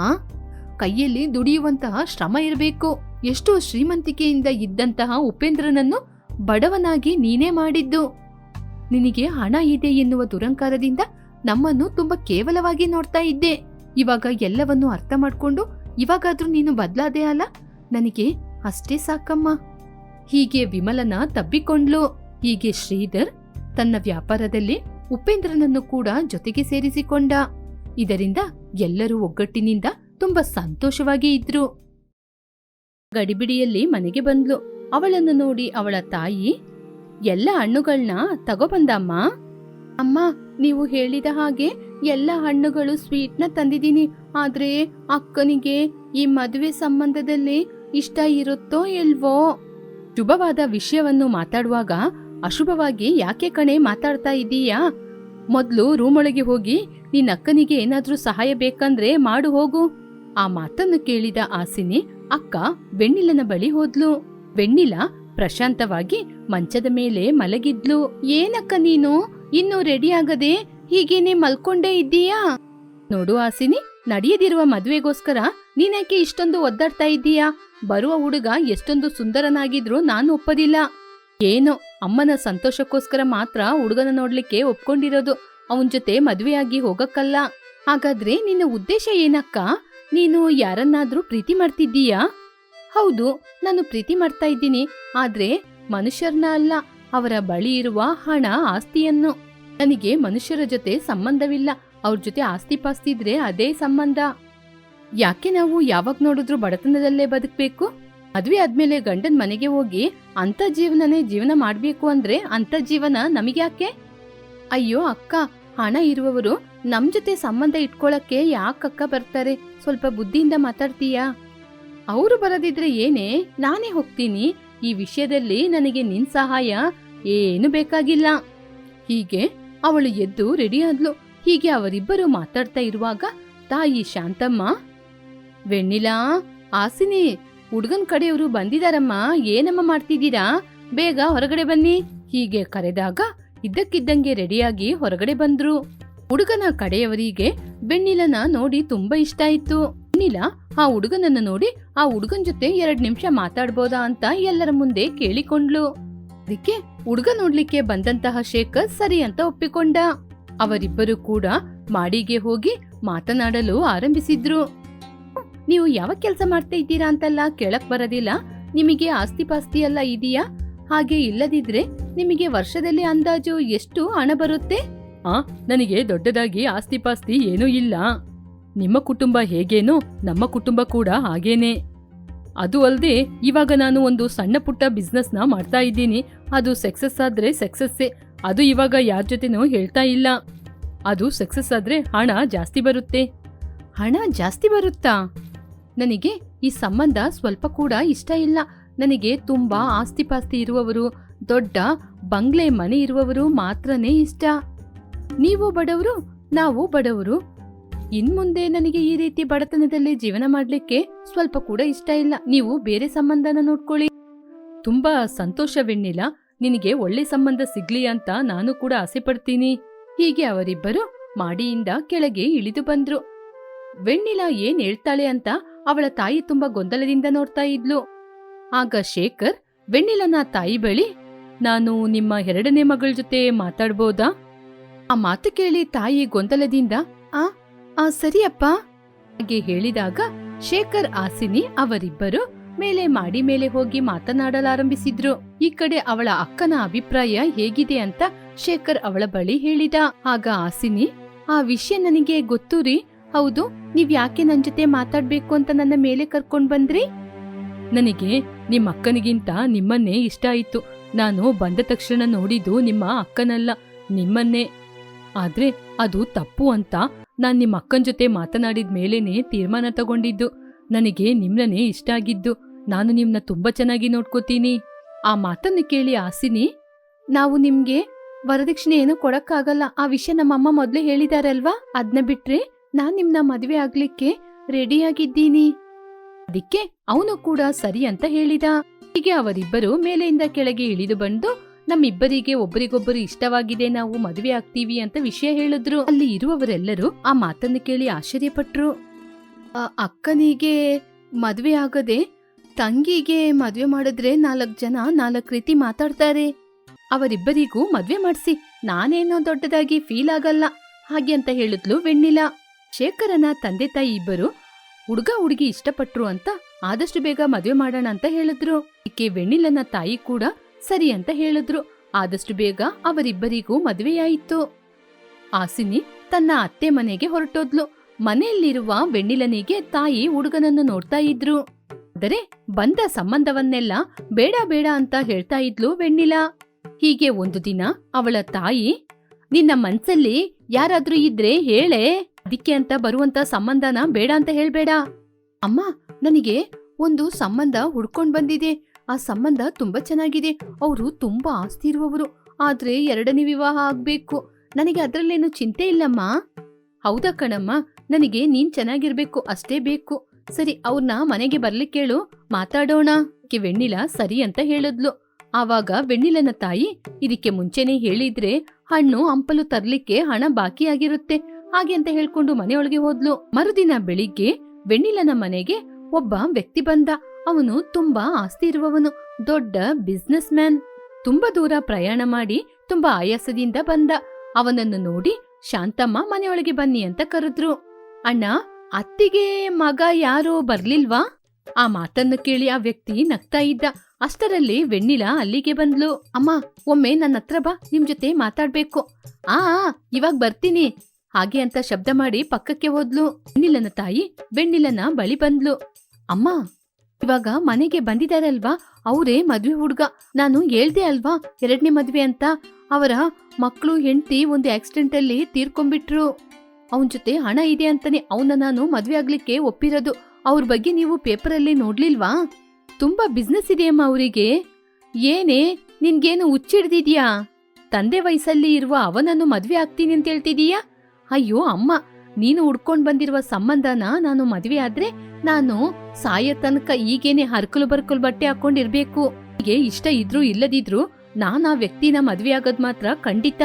ಕೈಯಲ್ಲಿ ದುಡಿಯುವಂತಹ ಶ್ರಮ ಇರಬೇಕು. ಎಷ್ಟೋ ಶ್ರೀಮಂತಿಕೆಯಿಂದ ಇದ್ದಂತಹ ಉಪೇಂದ್ರನನ್ನು ಬಡವನಾಗಿ ನೀನೇ ಮಾಡಿದ್ದು. ನಿನಗೆ ಹಣ ಇದೆ ಎನ್ನುವ ದುರಂಕಾರದಿಂದ ನಮ್ಮನ್ನು ತುಂಬಾ ಕೇವಲವಾಗಿ ನೋಡ್ತಾ ಇದ್ದೆ. ಇವಾಗ ಎಲ್ಲವನ್ನು ಅರ್ಥ ಮಾಡ್ಕೊಂಡು ಇವಾಗಾದ್ರೂ ನೀನು ಬದ್ಲಾದೆ ಅಲ್ಲ? ನನಗೆ ಅಷ್ಟೇ ಸಾಕಮ್ಮ. ಹೀಗೆ ವಿಮಲನ ತಬ್ಬಿಕೊಂಡ್ಲು. ಹೀಗೆ ಶ್ರೀಧರ್ ತನ್ನ ವ್ಯಾಪಾರದಲ್ಲಿ ಉಪೇಂದ್ರನನ್ನು ಕೂಡ ಜೊತೆಗೆ ಸೇರಿಸಿಕೊಂಡ. ಇದರಿಂದ ಎಲ್ಲರೂ ಒಗ್ಗಟ್ಟಿನಿಂದ ತುಂಬಾ ಸಂತೋಷವಾಗಿ ಇದ್ರು. ಗಡಿಬಿಡಿಯಲ್ಲಿ ಮನೆಗೆ ಬಂದ್ಲು. ಅವಳನ್ನು ನೋಡಿ ಅವಳ ತಾಯಿ, ಎಲ್ಲ ಹಣ್ಣುಗಳನ್ನ ತಗೊಬಂದಮ್ಮ ಅಮ್ಮ, ನೀವು ಹೇಳಿದ ಹಾಗೆ ಎಲ್ಲ ಹಣ್ಣುಗಳು ಸ್ವೀಟ್ನ ತಂದಿದ್ದೀನಿ. ಆದರೆ ಅಕ್ಕನಿಗೆ ಈ ಮದುವೆ ಸಂಬಂಧದಲ್ಲಿ ಇಷ್ಟ ಇರುತ್ತೋ ಇಲ್ವೋ? ಶುಭವಾದ ವಿಷಯವನ್ನು ಮಾತಾಡುವಾಗ ಅಶುಭವಾಗಿ ಯಾಕೆ ಕಣೆ ಮಾತಾಡ್ತಾ ಇದ್ದೀಯಾ ಮೊದಲು ರೂಮ್ ಒಳಗೆ ಹೋಗಿ ನಿನ್ನ ಅಕ್ಕನಿಗೆ ಏನಾದರೂ ಸಹಾಯ ಬೇಕಂದ್ರೆ ಮಾಡು, ಹೋಗು. ಆ ಮಾತನ್ನು ಕೇಳಿದ ಆಸಿನಿ ಅಕ್ಕ ಬೆಣ್ಣಿಲನ ಬಳಿ ಹೋದ್ಲು. ಬೆಣ್ಣಿಲ ಪ್ರಶಾಂತವಾಗಿ ಮಂಚದ ಮೇಲೆ ಮಲಗಿದ್ಲು. ಏನಕ್ಕ ನೀನು? ಇನ್ನು ರೆಡಿ ಆಗದೆ ಹೀಗೇನೆ ಮಲ್ಕೊಂಡೇ ಇದ್ದೀಯಾ? ನೋಡು ಆಸಿನಿ, ನಡೆಯದಿರುವ ಮದುವೆಗೋಸ್ಕರ ನೀನ್ಯಾಕೆ ಇಷ್ಟೊಂದು ಒದ್ದಾಡ್ತಾ ಇದ್ದೀಯಾ? ಬರುವ ಹುಡುಗ ಎಷ್ಟೊಂದು ಸುಂದರನಾಗಿದ್ರೂ ನಾನು ಒಪ್ಪದಿಲ್ಲ. ಏನೋ, ಅಮ್ಮನ ಸಂತೋಷಕ್ಕೋಸ್ಕರ ಮಾತ್ರ ಹುಡುಗನ ನೋಡ್ಲಿಕ್ಕೆ ಒಪ್ಕೊಂಡಿರೋದು. ಅವನ್ ಜೊತೆ ಮದ್ವೆಯಾಗಿ ಹೋಗಕ್ಕಲ್ಲ. ಹಾಗಾದ್ರೆ ನಿನ್ನ ಉದ್ದೇಶ ಏನಕ್ಕ? ನೀನು ಯಾರನ್ನಾದ್ರೂ ಪ್ರೀತಿ ಮಾಡ್ತಿದ್ದೀಯಾ? ಹೌದು, ನಾನು ಪ್ರೀತಿ ಮಾಡ್ತಾ ಇದ್ದೀನಿ. ಆದ್ರೆ ಮನುಷ್ಯರ್ನ ಅಲ್ಲ ಅವರ ಬಳಿ ಇರುವ ಹಣ ಆಸ್ತಿಯನ್ನು. ನನಗೆ ಮನುಷ್ಯರ ಜೊತೆ ಸಂಬಂಧವಿಲ್ಲ. ಅವ್ರ ಜೊತೆ ಆಸ್ತಿ ಪಾಸ್ತಿ ಇದ್ರೆ ಅದೇ ಸಂಬಂಧ. ಯಾಕೆ ನಾವು ಯಾವಾಗ ನೋಡಿದ್ರು ಬಡತನದಲ್ಲೇ ಬದುಕಬೇಕು? ಮದ್ವೆ ಆದ್ಮೇಲೆ ಗಂಡನ ಮನೆಗೆ ಹೋಗಿ ಅಂತ ಜೀವನನೇ ಜೀವನ ಮಾಡ್ಬೇಕು ಅಂದ್ರೆ ಅಂತ ಜೀವನ ನಮಗ್ಯಾಕೆ? ಅಯ್ಯೋ ಅಕ್ಕ, ಹಣ ಇರುವವರು ನಮ್ ಜೊತೆ ಸಂಬಂಧ ಇಟ್ಕೊಳಕ್ಕೆ ಯಾಕಕ್ಕ ಬರ್ತಾರೆ? ಸ್ವಲ್ಪ ಬುದ್ಧಿಯಿಂದ ಮಾತಾಡ್ತೀಯಾ? ಅವರು ಬರದಿದ್ರೆ ಏನೇ? ನಾನೇ ಹೋಗ್ತೀನಿ. ಈ ವಿಷಯದಲ್ಲಿ ನನಗೆ ನಿನ್ ಸಹಾಯ ಏನು ಬೇಕಾಗಿಲ್ಲ. ಹೀಗೆ ಅವಳು ಎದ್ದು ರೆಡಿ ಹೀಗೆ ಅವರಿಬ್ಬರು ಮಾತಾಡ್ತಾ ಇರುವಾಗ ತಾಯಿ ಶಾಂತಮ್ಮ, ವೆಣ್ಣಿಲಾ ಆಸಿನಿ ಹುಡ್ಗನ್ ಕಡೆಯವರು ಬಂದಿದಾರಮ್ಮ, ಏನಮ್ಮ ಮಾಡ್ತಿದ್ದೀರಾ? ಬೇಗ ಹೊರಗಡೆ ಬನ್ನಿ. ಹೀಗೆ ಕರೆದಾಗ ಇದ್ದಕ್ಕಿದ್ದಂಗೆ ರೆಡಿಯಾಗಿ ಹೊರಗಡೆ ಬಂದ್ರು. ಹುಡುಗನ ಕಡೆಯವರಿಗೆ ಬೆಣ್ಣಿಲನ ನೋಡಿ ತುಂಬಾ ಇಷ್ಟ ಆಯ್ತು. ಬೆಣ್ಣಿಲ ಆ ಹುಡುಗನನ್ನ ನೋಡಿ ಆ ಹುಡುಗನ್ ಜೊತೆ ಎರಡ್ ನಿಮಿಷ ಮಾತಾಡ್ಬೋದಾ ಅಂತ ಎಲ್ಲರ ಮುಂದೆ ಕೇಳಿಕೊಂಡ್ಲು ಅದಕ್ಕೆ ಹುಡುಗ ನೋಡ್ಲಿಕ್ಕೆ ಬಂದಂತಹ ಶೇಖರ್ ಸರಿ ಅಂತ ಒಪ್ಪಿಕೊಂಡ. ಅವರಿಬ್ಬರು ಕೂಡ ಮಾಡಿಗೆ ಹೋಗಿ ಮಾತನಾಡಲು ಆರಂಭಿಸಿದ್ರು. ನೀವು ಯಾವ ಕೆಲಸ ಮಾಡ್ತಾ ಇದ್ದೀರಾ ಅಂತೆಲ್ಲ ಕೇಳಕ್ ಬರೋದಿಲ್ಲ. ನಿಮಗೆ ಆಸ್ತಿ ಪಾಸ್ತಿ ಎಲ್ಲ ಇದೆಯಾ? ಹಾಗೆ ಇಲ್ಲದಿದ್ರೆ ನಿಮಗೆ ವರ್ಷದಲ್ಲಿ ಅಂದಾಜು ಎಷ್ಟು ಹಣ ಬರುತ್ತೆ? ಆ, ನನಗೆ ದೊಡ್ಡದಾಗಿ ಆಸ್ತಿ ಪಾಸ್ತಿ ಏನೂ ಇಲ್ಲ. ನಿಮ್ಮ ಕುಟುಂಬ ಹೇಗೇನೋ ನಮ್ಮ ಕುಟುಂಬ ಕೂಡ ಹಾಗೇನೆ. ಅದು ಅಲ್ಲದೆ ಇವಾಗ ನಾನು ಒಂದು ಸಣ್ಣ ಪುಟ್ಟ ಬಿಸ್ನೆಸ್ನ ಮಾಡ್ತಾ ಇದ್ದೀನಿ. ಅದು ಸಕ್ಸಸ್ ಆದ್ರೆ ಸಕ್ಸಸ್ಸೇ ಅದು ಇವಾಗ ಯಾರ ಜೊತೆನೂ ಹೇಳ್ತಾ ಇಲ್ಲ. ಅದು ಸಕ್ಸಸ್ ಆದ್ರೆ ಹಣ ಜಾಸ್ತಿ ಬರುತ್ತೆ. ಹಣ ಜಾಸ್ತಿ ಬರುತ್ತಾ? ನನಗೆ ಈ ಸಂಬಂಧ ಸ್ವಲ್ಪ ಕೂಡ ಇಷ್ಟ ಇಲ್ಲ. ನನಗೆ ತುಂಬಾ ಆಸ್ತಿ ಪಾಸ್ತಿ ಇರುವವರು, ದೊಡ್ಡ ಬಂಗ್ಲೆ ಮನೆ ಇರುವವರು ಮಾತ್ರನೇ ಇಷ್ಟ. ನೀವು ಬಡವರು, ನಾವು ಬಡವರು ಇನ್ಮುಂದೆ ನನಗೆ ಈ ರೀತಿ ಬಡತನದಲ್ಲಿ ಜೀವನ ಮಾಡ್ಲಿಕ್ಕೆ ಸ್ವಲ್ಪ ಕೂಡ ಇಷ್ಟ ಇಲ್ಲ. ನೀವು ಬೇರೆ ಸಂಬಂಧನ ನೋಡ್ಕೊಳ್ಳಿ. ತುಂಬಾ ಸಂತೋಷವೆಣ್ಣಿಲ್ಲ ನಿನಗೆ ಒಳ್ಳೆ ಸಂಬಂಧ ಸಿಗ್ಲಿ ಅಂತ ನಾನು ಕೂಡ ಆಸೆ ಪಡ್ತೀನಿ. ಹೀಗೆ ಅವರಿಬ್ಬರು ಮಾಡಿಯಿಂದ ಕೆಳಗೆ ಇಳಿದು ಬಂದ್ರು. ವೆಣ್ಣಿಲ ಏನ್ ಹೇಳ್ತಾಳೆ ಅಂತ ಅವಳ ತಾಯಿ ತುಂಬಾ ಗೊಂದಲದಿಂದ ನೋಡ್ತಾ ಇದ್ಲು. ಆಗ ಶೇಖರ್, ವೆಣ್ಣಿಲನ ತಾಯಿ ಬಳಿ, ನಾನು ನಿಮ್ಮ ಎರಡನೇ ಮಗಳ ಜೊತೆ ಮಾತಾಡ್ಬೋದಾ? ಆ ಮಾತು ಕೇಳಿ ತಾಯಿ ಗೊಂದಲದಿಂದ, ಆ ಆ, ಸರಿಯಪ್ಪ. ಹಾಗೆ ಹೇಳಿದಾಗ ಶೇಖರ್ ಆಸಿನಿ ಅವರಿಬ್ಬರು ಮೇಲೆ ಮಾಡಿ ಮೇಲೆ ಹೋಗಿ ಮಾತನಾಡಲಾರಂಭಿಸಿದ್ರು. ಈ ಕಡೆ ಅವಳ ಅಕ್ಕನ ಅಭಿಪ್ರಾಯ ಹೇಗಿದೆ ಅಂತ ಶೇಖರ್ ಅವಳ ಬಳಿ ಹೇಳಿದ. ಆಗ ಆಸಿನಿ ಆ ವಿಷಯ ನನಗೆ ಗೊತ್ತು ರೀ. ಹೌದು, ನೀವ್ ಯಾಕೆ ನನ್ ಜೊತೆ ಮಾತಾಡ್ಬೇಕು ಅಂತ ನನ್ನ ಮೇಲೆ ಕರ್ಕೊಂಡ್ ಬಂದ್ರಿ? ನನಗೆ ನಿಮ್ಮ ಅಕ್ಕನಿಗಿಂತ ನಿಮ್ಮನ್ನೇ ಇಷ್ಟ ಆಯ್ತು. ನಾನು ಬಂದ ತಕ್ಷಣ ನೋಡಿದ್ದು ನಿಮ್ಮ ಅಕ್ಕನಲ್ಲ, ನಿಮ್ಮನ್ನೇ. ಆದ್ರೆ ಅದು ತಪ್ಪು ಅಂತ ನಾನ್ ನಿಮ್ಮ ಅಕ್ಕನ ಜೊತೆ ಮಾತನಾಡಿದ ಮೇಲೇನೆ ತೀರ್ಮಾನ ತಗೊಂಡಿದ್ದು. ನನಗೆ ನಿಮ್ನನೇ ಇಷ್ಟ ಆಗಿದ್ದು. ನಾನು ನಿಮ್ಮನ್ನ ತುಂಬಾ ಚೆನ್ನಾಗಿ ನೋಡ್ಕೋತೀನಿ. ಆ ಮಾತನ್ನು ಕೇಳಿ ಆಸಿನಿ, ನಾವು ನಿಮ್ಗೆ ವರದಕ್ಷಿಣೆ ಏನೂ ಕೊಡಕ್ಕಾಗಲ್ಲ. ಆ ವಿಷಯ ನಮ್ಮಮ್ಮ ಮೊದಲೇ ಹೇಳಿದಾರಲ್ವಾ? ಅದನ್ನ ಬಿಟ್ರೆ ನಾನು ನಿಮ್ಮನ್ನ ಮದುವೆ ಆಗ್ಲಿಕ್ಕೆ ರೆಡಿಯಾಗಿದ್ದೀನಿ ಅದಕ್ಕೆ ಅವನು ಕೂಡ ಸರಿ ಅಂತ ಹೇಳಿದ. ಹೀಗೆ ಅವರಿಬ್ಬರು ಮೇಲೆಯಿಂದ ಕೆಳಗೆ ಇಳಿದು ಬಂದು ನಮ್ಮಿಬ್ಬರಿಗೆ ಒಬ್ಬರಿಗೊಬ್ಬರು ಇಷ್ಟವಾಗಿದೆ ನಾವು ಮದುವೆ ಆಗ್ತೀವಿ ಅಂತ ವಿಷಯ ಹೇಳಿದ್ರು. ಅಲ್ಲಿ ಇರುವವರೆಲ್ಲರೂ ಆ ಮಾತನ್ನು ಕೇಳಿ ಆಶ್ಚರ್ಯಪಟ್ರು. ಅಕ್ಕನಿಗೆ ಮದುವೆ ಆಗದೆ ತಂಗಿಗೆ ಮದುವೆ ಮಾಡಿದ್ರೆ ನಾಲ್ಕು ಜನ, ನಾಲ್ಕು ರೀತಿ ಮಾತಾಡ್ತಾರೆ. ಅವರಿಬ್ಬರಿಗೂ ಮದ್ವೆ ಮಾಡಿಸಿ, ನಾನೇನೋ ದೊಡ್ಡದಾಗಿ ಫೀಲ್ ಆಗಲ್ಲ. ಹಾಗೆ ಅಂತ ಹೇಳಿದ್ಲು ವೆಣ್ಣಿಲ. ಶೇಖರನ ತಂದೆ ತಾಯಿ ಇಬ್ಬರು ಹುಡುಗ ಹುಡುಗಿ ಇಷ್ಟಪಟ್ರು ಅಂತ ಆದಷ್ಟು ಬೇಗ ಮದುವೆ ಮಾಡೋಣ ಅಂತ ಹೇಳಿದ್ರು. ಈಕೆ ವೆಣ್ಣಿಲನ ತಾಯಿ ಕೂಡ ಸರಿ ಅಂತ ಹೇಳಿದ್ರು. ಆದಷ್ಟು ಬೇಗ ಅವರಿಬ್ಬರಿಗೂ ಮದುವೆಯಾಯಿತು. ಆಸಿನಿ ತನ್ನ ಅತ್ತೆ ಮನೆಗೆ ಹೊರಟೋದ್ಲು. ಮನೆಯಲ್ಲಿರುವ ಬೆಣ್ಣಿಲನಿಗೆ ತಾಯಿ ಹುಡುಗನನ್ನು ನೋಡ್ತಾ ಇದ್ರು. ಆದರೆ ಬಂದ ಸಂಬಂಧವನ್ನೆಲ್ಲ ಬೇಡ ಬೇಡ ಅಂತ ಹೇಳ್ತಾ ಇದ್ಲು ಬೆಣ್ಣಿಲ ಹೀಗೆ ಒಂದು ದಿನ ಅವಳ ತಾಯಿ, ನಿನ್ನ ಮನ್ಸಲ್ಲಿ ಯಾರಾದ್ರೂ ಇದ್ರೆ ಹೇಳೆ, ಅದಕ್ಕೆ ಅಂತ ಬರುವಂತ ಸಂಬಂಧನ ಬೇಡ ಅಂತ ಹೇಳ್ಬೇಡ. ಅಮ್ಮ, ನನಗೆ ಒಂದು ಸಂಬಂಧ ಹುಡ್ಕೊಂಡ್ ಬಂದಿದೆ. ಆ ಸಂಬಂಧ ತುಂಬಾ ಚೆನ್ನಾಗಿದೆ. ಅವರು ತುಂಬಾ ಆಸ್ತಿ ಇರುವವರು. ಆದ್ರೆ ಎರಡನೇ ವಿವಾಹ ಆಗ್ಬೇಕು. ನನಗೆ ಅದರಲ್ಲೇನು ಚಿಂತೆ ಇಲ್ಲಮ್ಮ? ಹೌದಾ ಕಣಮ್ಮ? ನನಗೆ ನೀನ್ ಚೆನ್ನಾಗಿರ್ಬೇಕು, ಅಷ್ಟೇ ಬೇಕು. ಸರಿ ಅವ್ರನ್ನ ಮನೆಗೆ ಬರ್ಲಿಕ್ಕೆ ಕೇಳು. ಮಾತಾಡೋಣ. ವೆಣ್ಣಿಲ ಸರಿ ಅಂತ ಹೇಳಿದ್ಲು. ಆವಾಗ ವೆಣ್ಣಿಲನ ತಾಯಿ ಇದಕ್ಕೆ ಮುಂಚೆನೆ ಹೇಳಿದ್ರೆ ಹಣ್ಣು ಹಂಪಲು ತರ್ಲಿಕ್ಕೆ ಹಣ ಬಾಕಿ ಆಗಿರುತ್ತೆ. ಹಾಗೆ ಅಂತ ಹೇಳ್ಕೊಂಡು ಮನೆಯೊಳಗೆ ಹೋದ್ಲು. ಮರುದಿನ ಬೆಳಿಗ್ಗೆ ವೆಣ್ಣಿಲನ ಮನೆಗೆ ಒಬ್ಬ ವ್ಯಕ್ತಿ ಬಂದ. ಅವನು ತುಂಬಾ ಆಸ್ತಿ ಇರುವವನು. ದೊಡ್ಡ ಬಿಸ್ನೆಸ್ ಮ್ಯಾನ್ ತುಂಬಾ ದೂರ ಪ್ರಯಾಣ ಮಾಡಿ ತುಂಬಾ ಆಯಾಸದಿಂದ ಬಂದ. ಅವನನ್ನು ನೋಡಿ, ಶಾಂತಮ್ಮ, ಮನೆಯೊಳಗೆ ಬನ್ನಿ ಅಂತ ಕರೆದ್ರು. ಅಣ್ಣ, ಅತ್ತಿಗೆ ಮಗ ಯಾರೋ ಬರ್ಲಿಲ್ವಾ? ಆ ಮಾತನ್ನು ಕೇಳಿ ಆ ವ್ಯಕ್ತಿ ನಗ್ತಾ ಇದ್ದ. ಅಷ್ಟರಲ್ಲಿ ವೆಣ್ಣಿಲ ಅಲ್ಲಿಗೆ ಬಂದ್ಲು. ಅಮ್ಮ, ಒಮ್ಮೆ ನನ್ನ ಹತ್ರ ಬಾ, ನಿಮ್ ಜೊತೆ ಮಾತಾಡ್ಬೇಕು. ಆ, ಇವಾಗ ಬರ್ತೀನಿ. ಹಾಗೆ ಅಂತ ಶಬ್ದ ಮಾಡಿ ಪಕ್ಕಕ್ಕೆ ಹೋದ್ಲು. ವೆಣ್ಣಿಲನ ತಾಯಿ ವೆಣ್ಣಿಲನ ಬಳಿ ಬಂದ್ಲು. ಅಮ್ಮ ಇವಾಗ ಮನೆಗೆ ಬಂದಿದಾರಲ್ವಾ? ಅವರೇ ಮದ್ವೆ ಹುಡುಗ. ನಾನು ಹೇಳ್ದೆ ಅಲ್ವಾ, ಎರಡನೇ ಮದ್ವೆ ಅಂತ? ಅವರ ಮಕ್ಕಳು ಹೆಂಡತಿ ಒಂದು ಆಕ್ಸಿಡೆಂಟ್ ಅಲ್ಲಿ ತೀರ್ಕೊಂಡ್ಬಿಟ್ರು. ಅವನ್ ಜೊತೆ ಹಣ ಇದೆ ಅಂತಾನೆ ಅವನ ನಾನು ಮದ್ವೆ ಆಗ್ಲಿಕ್ಕೆ ಒಪ್ಪಿರೋದು. ಅವ್ರ ಬಗ್ಗೆ ನೀವು ಪೇಪರಲ್ಲಿ ನೋಡ್ಲಿಲ್ವಾ? ತುಂಬಾ ಬಿಸ್ನೆಸ್ ಇದೆಯಮ್ಮ ಅವರಿಗೆ. ಏನೇ, ನಿನ್ಗೇನು ಹುಚ್ಚಿಡ್ದಿದ್ಯಾ ತಂದೆ ವಯಸ್ಸಲ್ಲಿ ಇರುವ ಅವನನ್ನು ಮದ್ವೆ ಆಗ್ತೀನಿ ಅಂತ ಹೇಳ್ತಿದೀಯಾ? ಅಯ್ಯೋ, ಅಮ್ಮ. ನೀನು ಉಡ್ಕೊಂಡ್ ಬಂದಿರುವ ಸಂಬಂಧನ ನಾನು ಮದ್ವೆ ಆದ್ರೆ ನಾನು ಸಾಯ ತನಕ ಈಗೇನೆ ಹರ್ಕಲು ಬರ್ಕಲು ಬಟ್ಟೆ ಹಾಕೊಂಡಿರ್ಬೇಕು. ಹೀಗೆ ಇಷ್ಟ ಇದ್ರು ಇಲ್ಲದಿದ್ರು ನಾನ್ ಆ ವ್ಯಕ್ತಿನ ಮದ್ವೆ ಆಗೋದ್ ಮಾತ್ರ ಖಂಡಿತ.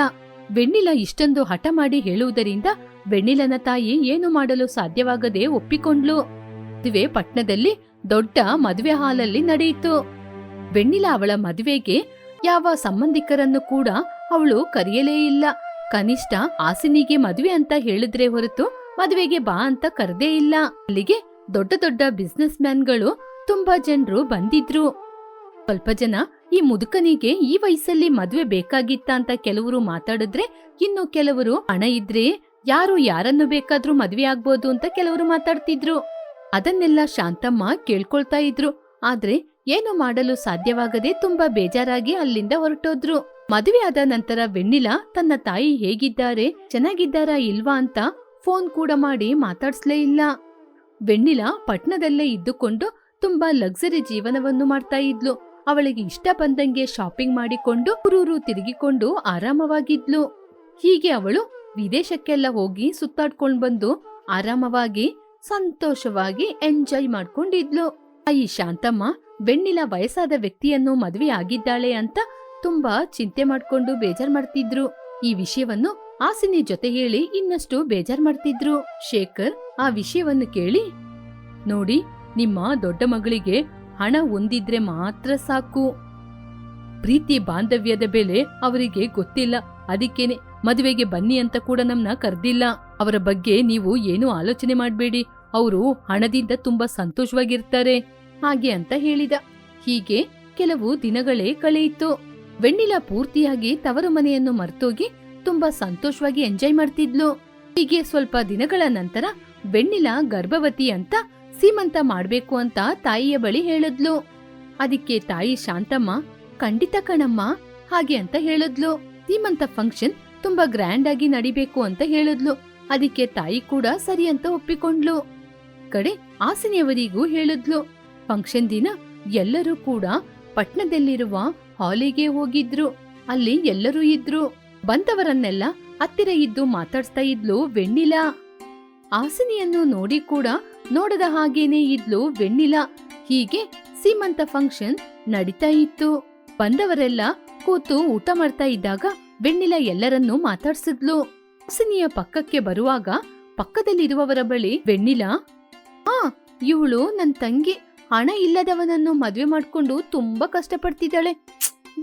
ವೆಣ್ಣಿಲ ಇಷ್ಟೊಂದು ಹಠ ಮಾಡಿ ಹೇಳುವುದರಿಂದ ವೆಣ್ಣಿಲನ ತಾಯಿ ಏನು ಮಾಡಲು ಸಾಧ್ಯವಾಗದೆ ಒಪ್ಪಿಕೊಂಡ್ಲು ಮದುವೆ ಪಟ್ನದಲ್ಲಿ ದೊಡ್ಡ ಮದುವೆ ಹಾಲಲ್ಲಿ ನಡೆಯಿತು. ವೆಣ್ಣಿಲ ಅವಳ ಮದುವೆಗೆ ಯಾವ ಸಂಬಂಧಿಕರನ್ನು ಕೂಡ ಅವಳು ಕರೆಯಲೇ ಇಲ್ಲ. ಕನಿಷ್ಠ ಆಸಿನಿಗೆ ಮದುವೆ ಅಂತ ಹೇಳಿದ್ರೆ ಹೊರತು ಮದುವೆಗೆ ಬಾ ಅಂತ ಕರೆದೇ ಇಲ್ಲ. ಅಲ್ಲಿಗೆ ದೊಡ್ಡ ದೊಡ್ಡ ಬಿಸ್ನೆಸ್ ಮ್ಯಾನ್ಗಳು ತುಂಬಾ ಜನರು ಬಂದಿದ್ರು. ಸ್ವಲ್ಪ ಜನ ಈ ಮುದುಕನಿಗೆ ಈ ವಯಸ್ಸಲ್ಲಿ ಮದುವೆ ಬೇಕಾಗಿತ್ತ ಅಂತ ಕೆಲವರು ಮಾತಾಡಿದ್ರೆ ಇನ್ನು ಕೆಲವರು ಹಣ ಇದ್ರೆ ಯಾರು ಯಾರನ್ನು ಬೇಕಾದ್ರೂ ಮದುವೆ ಆಗ್ಬೋದು ಅಂತ ಕೆಲವರು ಮಾತಾಡ್ತಿದ್ರು. ಅದನ್ನೆಲ್ಲ ಶಾಂತಮ್ಮ ಕೇಳ್ಕೊಳ್ತಾ ಇದ್ರು. ಆದ್ರೆ ಏನು ಮಾಡಲು ಸಾಧ್ಯವಾಗದೆ ತುಂಬಾ ಬೇಜಾರಾಗಿ ಅಲ್ಲಿಂದ ಹೊರಟೋದ್ರು. ಮದುವೆ ಆದ ನಂತರ ವೆನ್ನಿಲಾ ತನ್ನ ತಾಯಿ ಹೇಗಿದ್ದಾರೆ, ಚೆನ್ನಾಗಿದ್ದಾರಾ ಇಲ್ವಾ ಅಂತ ಫೋನ್ ಕೂಡ ಮಾಡಿ ಮಾತಾಡ್ಸ್ಲೇ ಇಲ್ಲ. ವೆನ್ನಿಲಾ ಪಟ್ನದಲ್ಲೇ ಇದ್ದುಕೊಂಡು ತುಂಬಾ ಲಕ್ಸರಿ ಜೀವನವನ್ನು ಮಾಡ್ತಾ ಇದ್ಲು. ಅವಳಿಗೆ ಇಷ್ಟ ಬಂದಂಗೆ ಶಾಪಿಂಗ್ ಮಾಡಿಕೊಂಡು ಊರೂರು ತಿರುಗಿಕೊಂಡು ಆರಾಮವಾಗಿದ್ಲು. ಹೀಗೆ ಅವಳು ವಿದೇಶಕ್ಕೆಲ್ಲ ಹೋಗಿ ಸುತ್ತಾಡ್ಕೊಂಡು ಬಂದು ಆರಾಮವಾಗಿ, ಸಂತೋಷವಾಗಿ ಎಂಜಾಯ್ ಮಾಡ್ಕೊಂಡಿದ್ಲು. ಈ ಶಾಂತಮ್ಮ ಬೆಣ್ಣಿಲ ವಯಸ್ಸಾದ ವ್ಯಕ್ತಿಯನ್ನು ಮದುವೆ ಆಗಿದ್ದಾಳೆ ಅಂತ ತುಂಬಾ ಚಿಂತೆ ಮಾಡ್ಕೊಂಡು ಬೇಜಾರ್ ಮಾಡ್ತಿದ್ರು. ಈ ವಿಷಯವನ್ನು ಆಸಿನಿ ಜೊತೆ ಹೇಳಿ ಇನ್ನಷ್ಟು ಬೇಜಾರ್ ಮಾಡ್ತಿದ್ರು. ಶೇಖರ್ ಆ ವಿಷಯವನ್ನು ಕೇಳಿ, ನೋಡಿ, ನಿಮ್ಮ ದೊಡ್ಡ ಮಗಳಿಗೆ ಹಣ ಒಂದಿದ್ರೆ ಮಾತ್ರ ಸಾಕು. ಪ್ರೀತಿ ಬಾಂಧವ್ಯದ ಬೆಲೆ ಅವರಿಗೆ ಗೊತ್ತಿಲ್ಲ. ಅದಕ್ಕೇನೆ ಮದುವೆಗೆ ಬನ್ನಿ ಅಂತ ಕೂಡ ನಮ್ನ ಕರ್ದಿಲ್ಲ. ಅವರ ಬಗ್ಗೆ ನೀವು ಏನು ಆಲೋಚನೆ ಮಾಡ್ಬೇಡಿ. ಅವರು ಹಣದಿಂದ ತುಂಬಾ ಸಂತೋಷವಾಗಿರ್ತಾರೆ. ಹಾಗೆ ಅಂತ ಹೇಳಿದ. ಹೀಗೆ ಕೆಲವು ದಿನಗಳೇ ಕಳೆಯಿತು. ವೆಣ್ಣಿಲ ಪೂರ್ತಿಯಾಗಿ ತವರು ಮನೆಯನ್ನು ಮರ್ತೋಗಿ ತುಂಬಾ ಸಂತೋಷವಾಗಿ ಎಂಜಾಯ್ ಮಾಡ್ತಿದ್ಲು. ಹೀಗೆ ಸ್ವಲ್ಪ ದಿನಗಳ ನಂತರ ಬೆಣ್ಣಿಲ ಗರ್ಭವತಿ ಅಂತ ಸೀಮಂತ ಮಾಡ್ಬೇಕು ಅಂತ ತಾಯಿಯ ಬಳಿ ಹೇಳಿದ್ಲು. ಅದಕ್ಕೆ ತಾಯಿ ಶಾಂತಮ್ಮ, ಖಂಡಿತ ಕಣಮ್ಮ, ಹಾಗೆ ಅಂತ ಹೇಳಿದ್ಲು. ಸೀಮಂತ ಫಂಕ್ಷನ್ ತುಂಬಾ ಗ್ರ್ಯಾಂಡ್ ಆಗಿ ನಡಿಬೇಕು ಅಂತ ಹೇಳಿದ್ಲು. ಅದಕ್ಕೆ ತಾಯಿ ಕೂಡ ಸರಿ ಅಂತ ಒಪ್ಪಿಕೊಂಡ್ಲು. ಕಡೆ ಆಸನೆಯವರಿಗೂ ಹೇಳಿದ್ಲು ಫಂಕ್ಷನ್ ದಿನ ಎಲ್ಲರೂ ಕೂಡ ಪಟ್ನದಲ್ಲಿರುವ ಹಾಲಿಗೆ ಹೋಗಿದ್ರು. ಅಲ್ಲಿ ಎಲ್ಲರೂ ಇದ್ರು. ಬಂದವರನ್ನೆಲ್ಲ ಹತ್ತಿರ ಇದ್ದು ಮಾತಾಡ್ಸ್ತಾ ಇದ್ಲು ವೆಣ್ಣಿಲ. ಆಸಿನಿಯನ್ನು ನೋಡಿ ಕೂಡ ನೋಡದ ಹಾಗೇನೆ ಇದ್ಲು ವೆಣ್ಣಿಲ. ಹೀಗೆ ಸೀಮಂತ ಫಂಕ್ಷನ್ ನಡೀತಾ ಇತ್ತು. ಬಂದವರೆಲ್ಲ ಕೂತು ಊಟ ಮಾಡ್ತಾ ಇದ್ದಾಗ ವೆಣ್ಣಿಲ ಎಲ್ಲರನ್ನೂ ಮಾತಾಡ್ಸಿದ್ಲು. ಆಸಿನಿಯ ಪಕ್ಕಕ್ಕೆ ಬರುವಾಗ ಪಕ್ಕದಲ್ಲಿರುವವರ ಬಳಿ ವೆಣ್ಣಿಲ, ಆ, ಇವಳು ನನ್ ತಂಗಿ. ಹಣ ಇಲ್ಲದವನನ್ನು ಮದ್ವೆ ಮಾಡ್ಕೊಂಡು ತುಂಬಾ ಕಷ್ಟಪಡ್ತಿದ್ದಾಳೆ.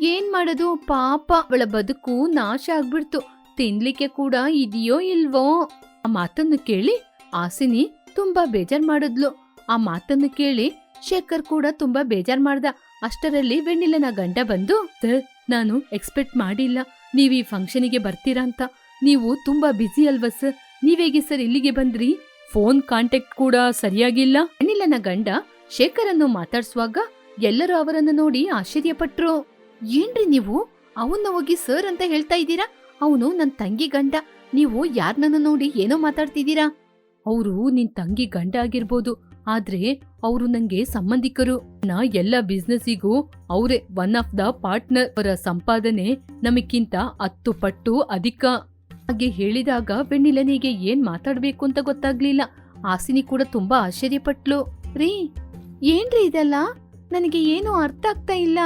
ಏನ್ ಮಾಡೋದು? ಪಾಪ, ಅವಳ ಬದುಕು ನಾಶ ಆಗ್ಬಿಡ್ತು. ತಿನ್ಲಿಕ್ಕೆ ಕೂಡ ಇದೆಯೋ ಇಲ್ವೋ? ಆ ಮಾತನ್ನು ಕೇಳಿ ಆಸಿನಿ ತುಂಬಾ ಬೇಜಾರ್ ಮಾಡಿದ್ಲು. ಆ ಮಾತನ್ನು ಕೇಳಿ ಶೇಖರ್ ಕೂಡ ತುಂಬಾ ಬೇಜಾರ್ ಮಾಡ್ದ. ಅಷ್ಟರಲ್ಲಿ ವೆಣ್ಣಿಲನ ಗಂಡ ಬಂದು ನಾನು ಎಕ್ಸ್ಪೆಕ್ಟ್ ಮಾಡಿಲ್ಲ. ನೀವ್ ಈ ಫಂಕ್ಷನಿಗೆ ಬರ್ತೀರಾ ಅಂತ. ನೀವು ತುಂಬಾ ಬ್ಯುಸಿ ಅಲ್ವಾ ಸರ್? ನೀವೇಗೆ ಸರ್ ಇಲ್ಲಿಗೆ ಬಂದ್ರಿ? ಫೋನ್ ಕಾಂಟ್ಯಾಕ್ಟ್ ಕೂಡ ಸರಿಯಾಗಿಲ್ಲ. ವೆಣ್ಣಿಲನ ಗಂಡ ಶೇಖರನ್ನು ಮಾತಾಡ್ಸುವಾಗ ಎಲ್ಲರೂ ಅವರನ್ನು ನೋಡಿ ಆಶ್ಚರ್ಯಪಟ್ರು. ಏನ್ರಿ ನೀವು? ಅವನ್ನ ಹೋಗಿ ಸರ್ ಅಂತ ಹೇಳ್ತಾ ಇದ್ದೀರಾ? ಅವನು ನನ್ ತಂಗಿ ಗಂಡ. ನೀವು ಯಾರನ್ನ ನೋಡಿ ಏನೋ ಮಾತಾಡ್ತಿದ್ದೀರಾ? ಅವರು ನಿನ್ ತಂಗಿ ಗಂಡ ಆಗಿರ್ಬೋದು. ಆದ್ರೆ ಅವರು ನಂಗೆ ಸಂಬಂಧಿಕರು. ನಾ ಎಲ್ಲ ಬಿಸ್ನೆಸ್ಸಿಗೂ ಅವರೇ ಒನ್ ಆಫ್ ದ ಪಾರ್ಟ್ನರ್ ಅವರ ಸಂಪಾದನೆ ನಮಗಿಂತ ಹತ್ತು ಪಟ್ಟು ಅಧಿಕ. ಹಾಗೆ ಹೇಳಿದಾಗ ಬೆಣ್ಣಿಲನಿಗೆ ಏನ್ ಮಾತಾಡ್ಬೇಕು ಅಂತ ಗೊತ್ತಾಗ್ಲಿಲ್ಲ. ಆಸಿನಿ ಕೂಡ ತುಂಬಾ ಆಶ್ಚರ್ಯಪಟ್ಲು. ರೀ, ಏನ್ರಿ ಇದೆಲ್ಲ? ನನಗೆ ಏನು ಅರ್ಥ ಆಗ್ತಾ ಇಲ್ಲ.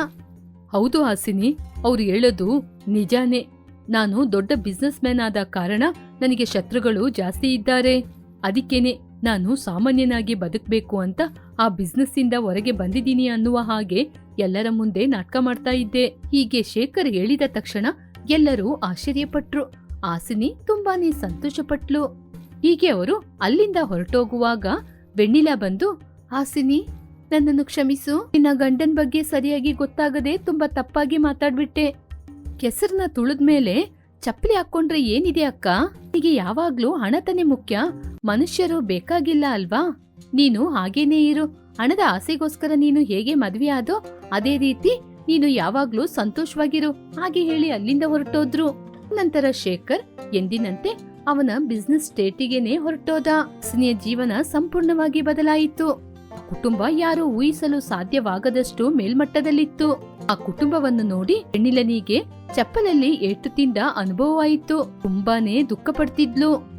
ಹೌದು ಹಾಸಿನಿ, ಅವ್ರು ಹೇಳೋದು ನಿಜಾನೇ. ನಾನು ದೊಡ್ಡ ಬಿಸ್ನೆಸ್ ಮ್ಯಾನ್ ಆದ ಕಾರಣ ನನಗೆ ಶತ್ರುಗಳು ಜಾಸ್ತಿ ಇದ್ದಾರೆ. ಅದಕ್ಕೇನೆ ನಾನು ಸಾಮಾನ್ಯನಾಗಿ ಬದುಕಬೇಕು ಅಂತ ಆ ಬಿಸ್ನೆಸ್ ಇಂದ ಹೊರಗೆ ಬಂದಿದ್ದೀನಿ ಅನ್ನುವ ಹಾಗೆ ಎಲ್ಲರ ಮುಂದೆ ನಾಟಕ ಮಾಡ್ತಾ ಇದ್ದೆ. ಹೀಗೆ ಶೇಖರ್ ಹೇಳಿದ ತಕ್ಷಣ ಎಲ್ಲರೂ ಆಶ್ಚರ್ಯಪಟ್ರು. ಆಸಿನಿ ತುಂಬಾನೇ ಸಂತೋಷಪಟ್ಲು. ಹೀಗೆ ಅವರು ಅಲ್ಲಿಂದ ಹೊರಟೋಗುವಾಗ ವೆಣ್ಣಿಲಾ ಬಂದು, ಹಾಸಿನಿ ನನ್ನನ್ನು ಕ್ಷಮಿಸು. ನಿನ್ನ ಗಂಡನ್ ಬಗ್ಗೆ ಸರಿಯಾಗಿ ಗೊತ್ತಾಗದೆ ತುಂಬಾ ತಪ್ಪಾಗಿ ಮಾತಾಡ್ಬಿಟ್ಟೆ. ತುಳಿದ ತುಳಿದ್ಮೇಲೆ ಚಪ್ಪಲಿ ಹಾಕೊಂಡ್ರೆ ಏನಿದೆ ಅಕ್ಕ? ನಿಗೆ ಯಾವಾಗ್ಲೂ ಹಣತನೇ ಮುಖ್ಯ. ಮನುಷ್ಯರು ಬೇಕಾಗಿಲ್ಲ ಅಲ್ವಾ? ನೀನು ಹಾಗೇನೇ ಇರು. ಹಣದ ಆಸೆಗೋಸ್ಕರ ನೀನು ಹೇಗೆ ಮದ್ವೆ ಆದೋ ಅದೇ ರೀತಿ ನೀನು ಯಾವಾಗ್ಲೂ ಸಂತೋಷವಾಗಿರು. ಹಾಗೆ ಹೇಳಿ ಅಲ್ಲಿಂದ ಹೊರಟೋದ್ರು. ನಂತರ ಶೇಖರ್ ಎಂದಿನಂತೆ ಅವನ ಬಿಸ್ನೆಸ್ ಸ್ಟೇಟಿಗೆನೆ ಹೊರಟೋದ. ಸ್ನೇಹ ಜೀವನ ಸಂಪೂರ್ಣವಾಗಿ ಬದಲಾಯಿತು. ಕುಟುಂಬ ಯಾರು ಊಹಿಸಲು ಸಾಧ್ಯವಾಗದಷ್ಟು ಮೇಲ್ಮಟ್ಟದಲ್ಲಿತ್ತು. ಆ ಕುಟುಂಬವನ್ನು ನೋಡಿ ಹೆಣ್ಣಿಲನಿಗೆ ಚಪ್ಪಲಲ್ಲಿ ಏಟು ತಿಂದ ಅನುಭವವಾಯಿತು. ತುಂಬಾನೇ ದುಃಖ ಪಡ್ತಿದ್ಲು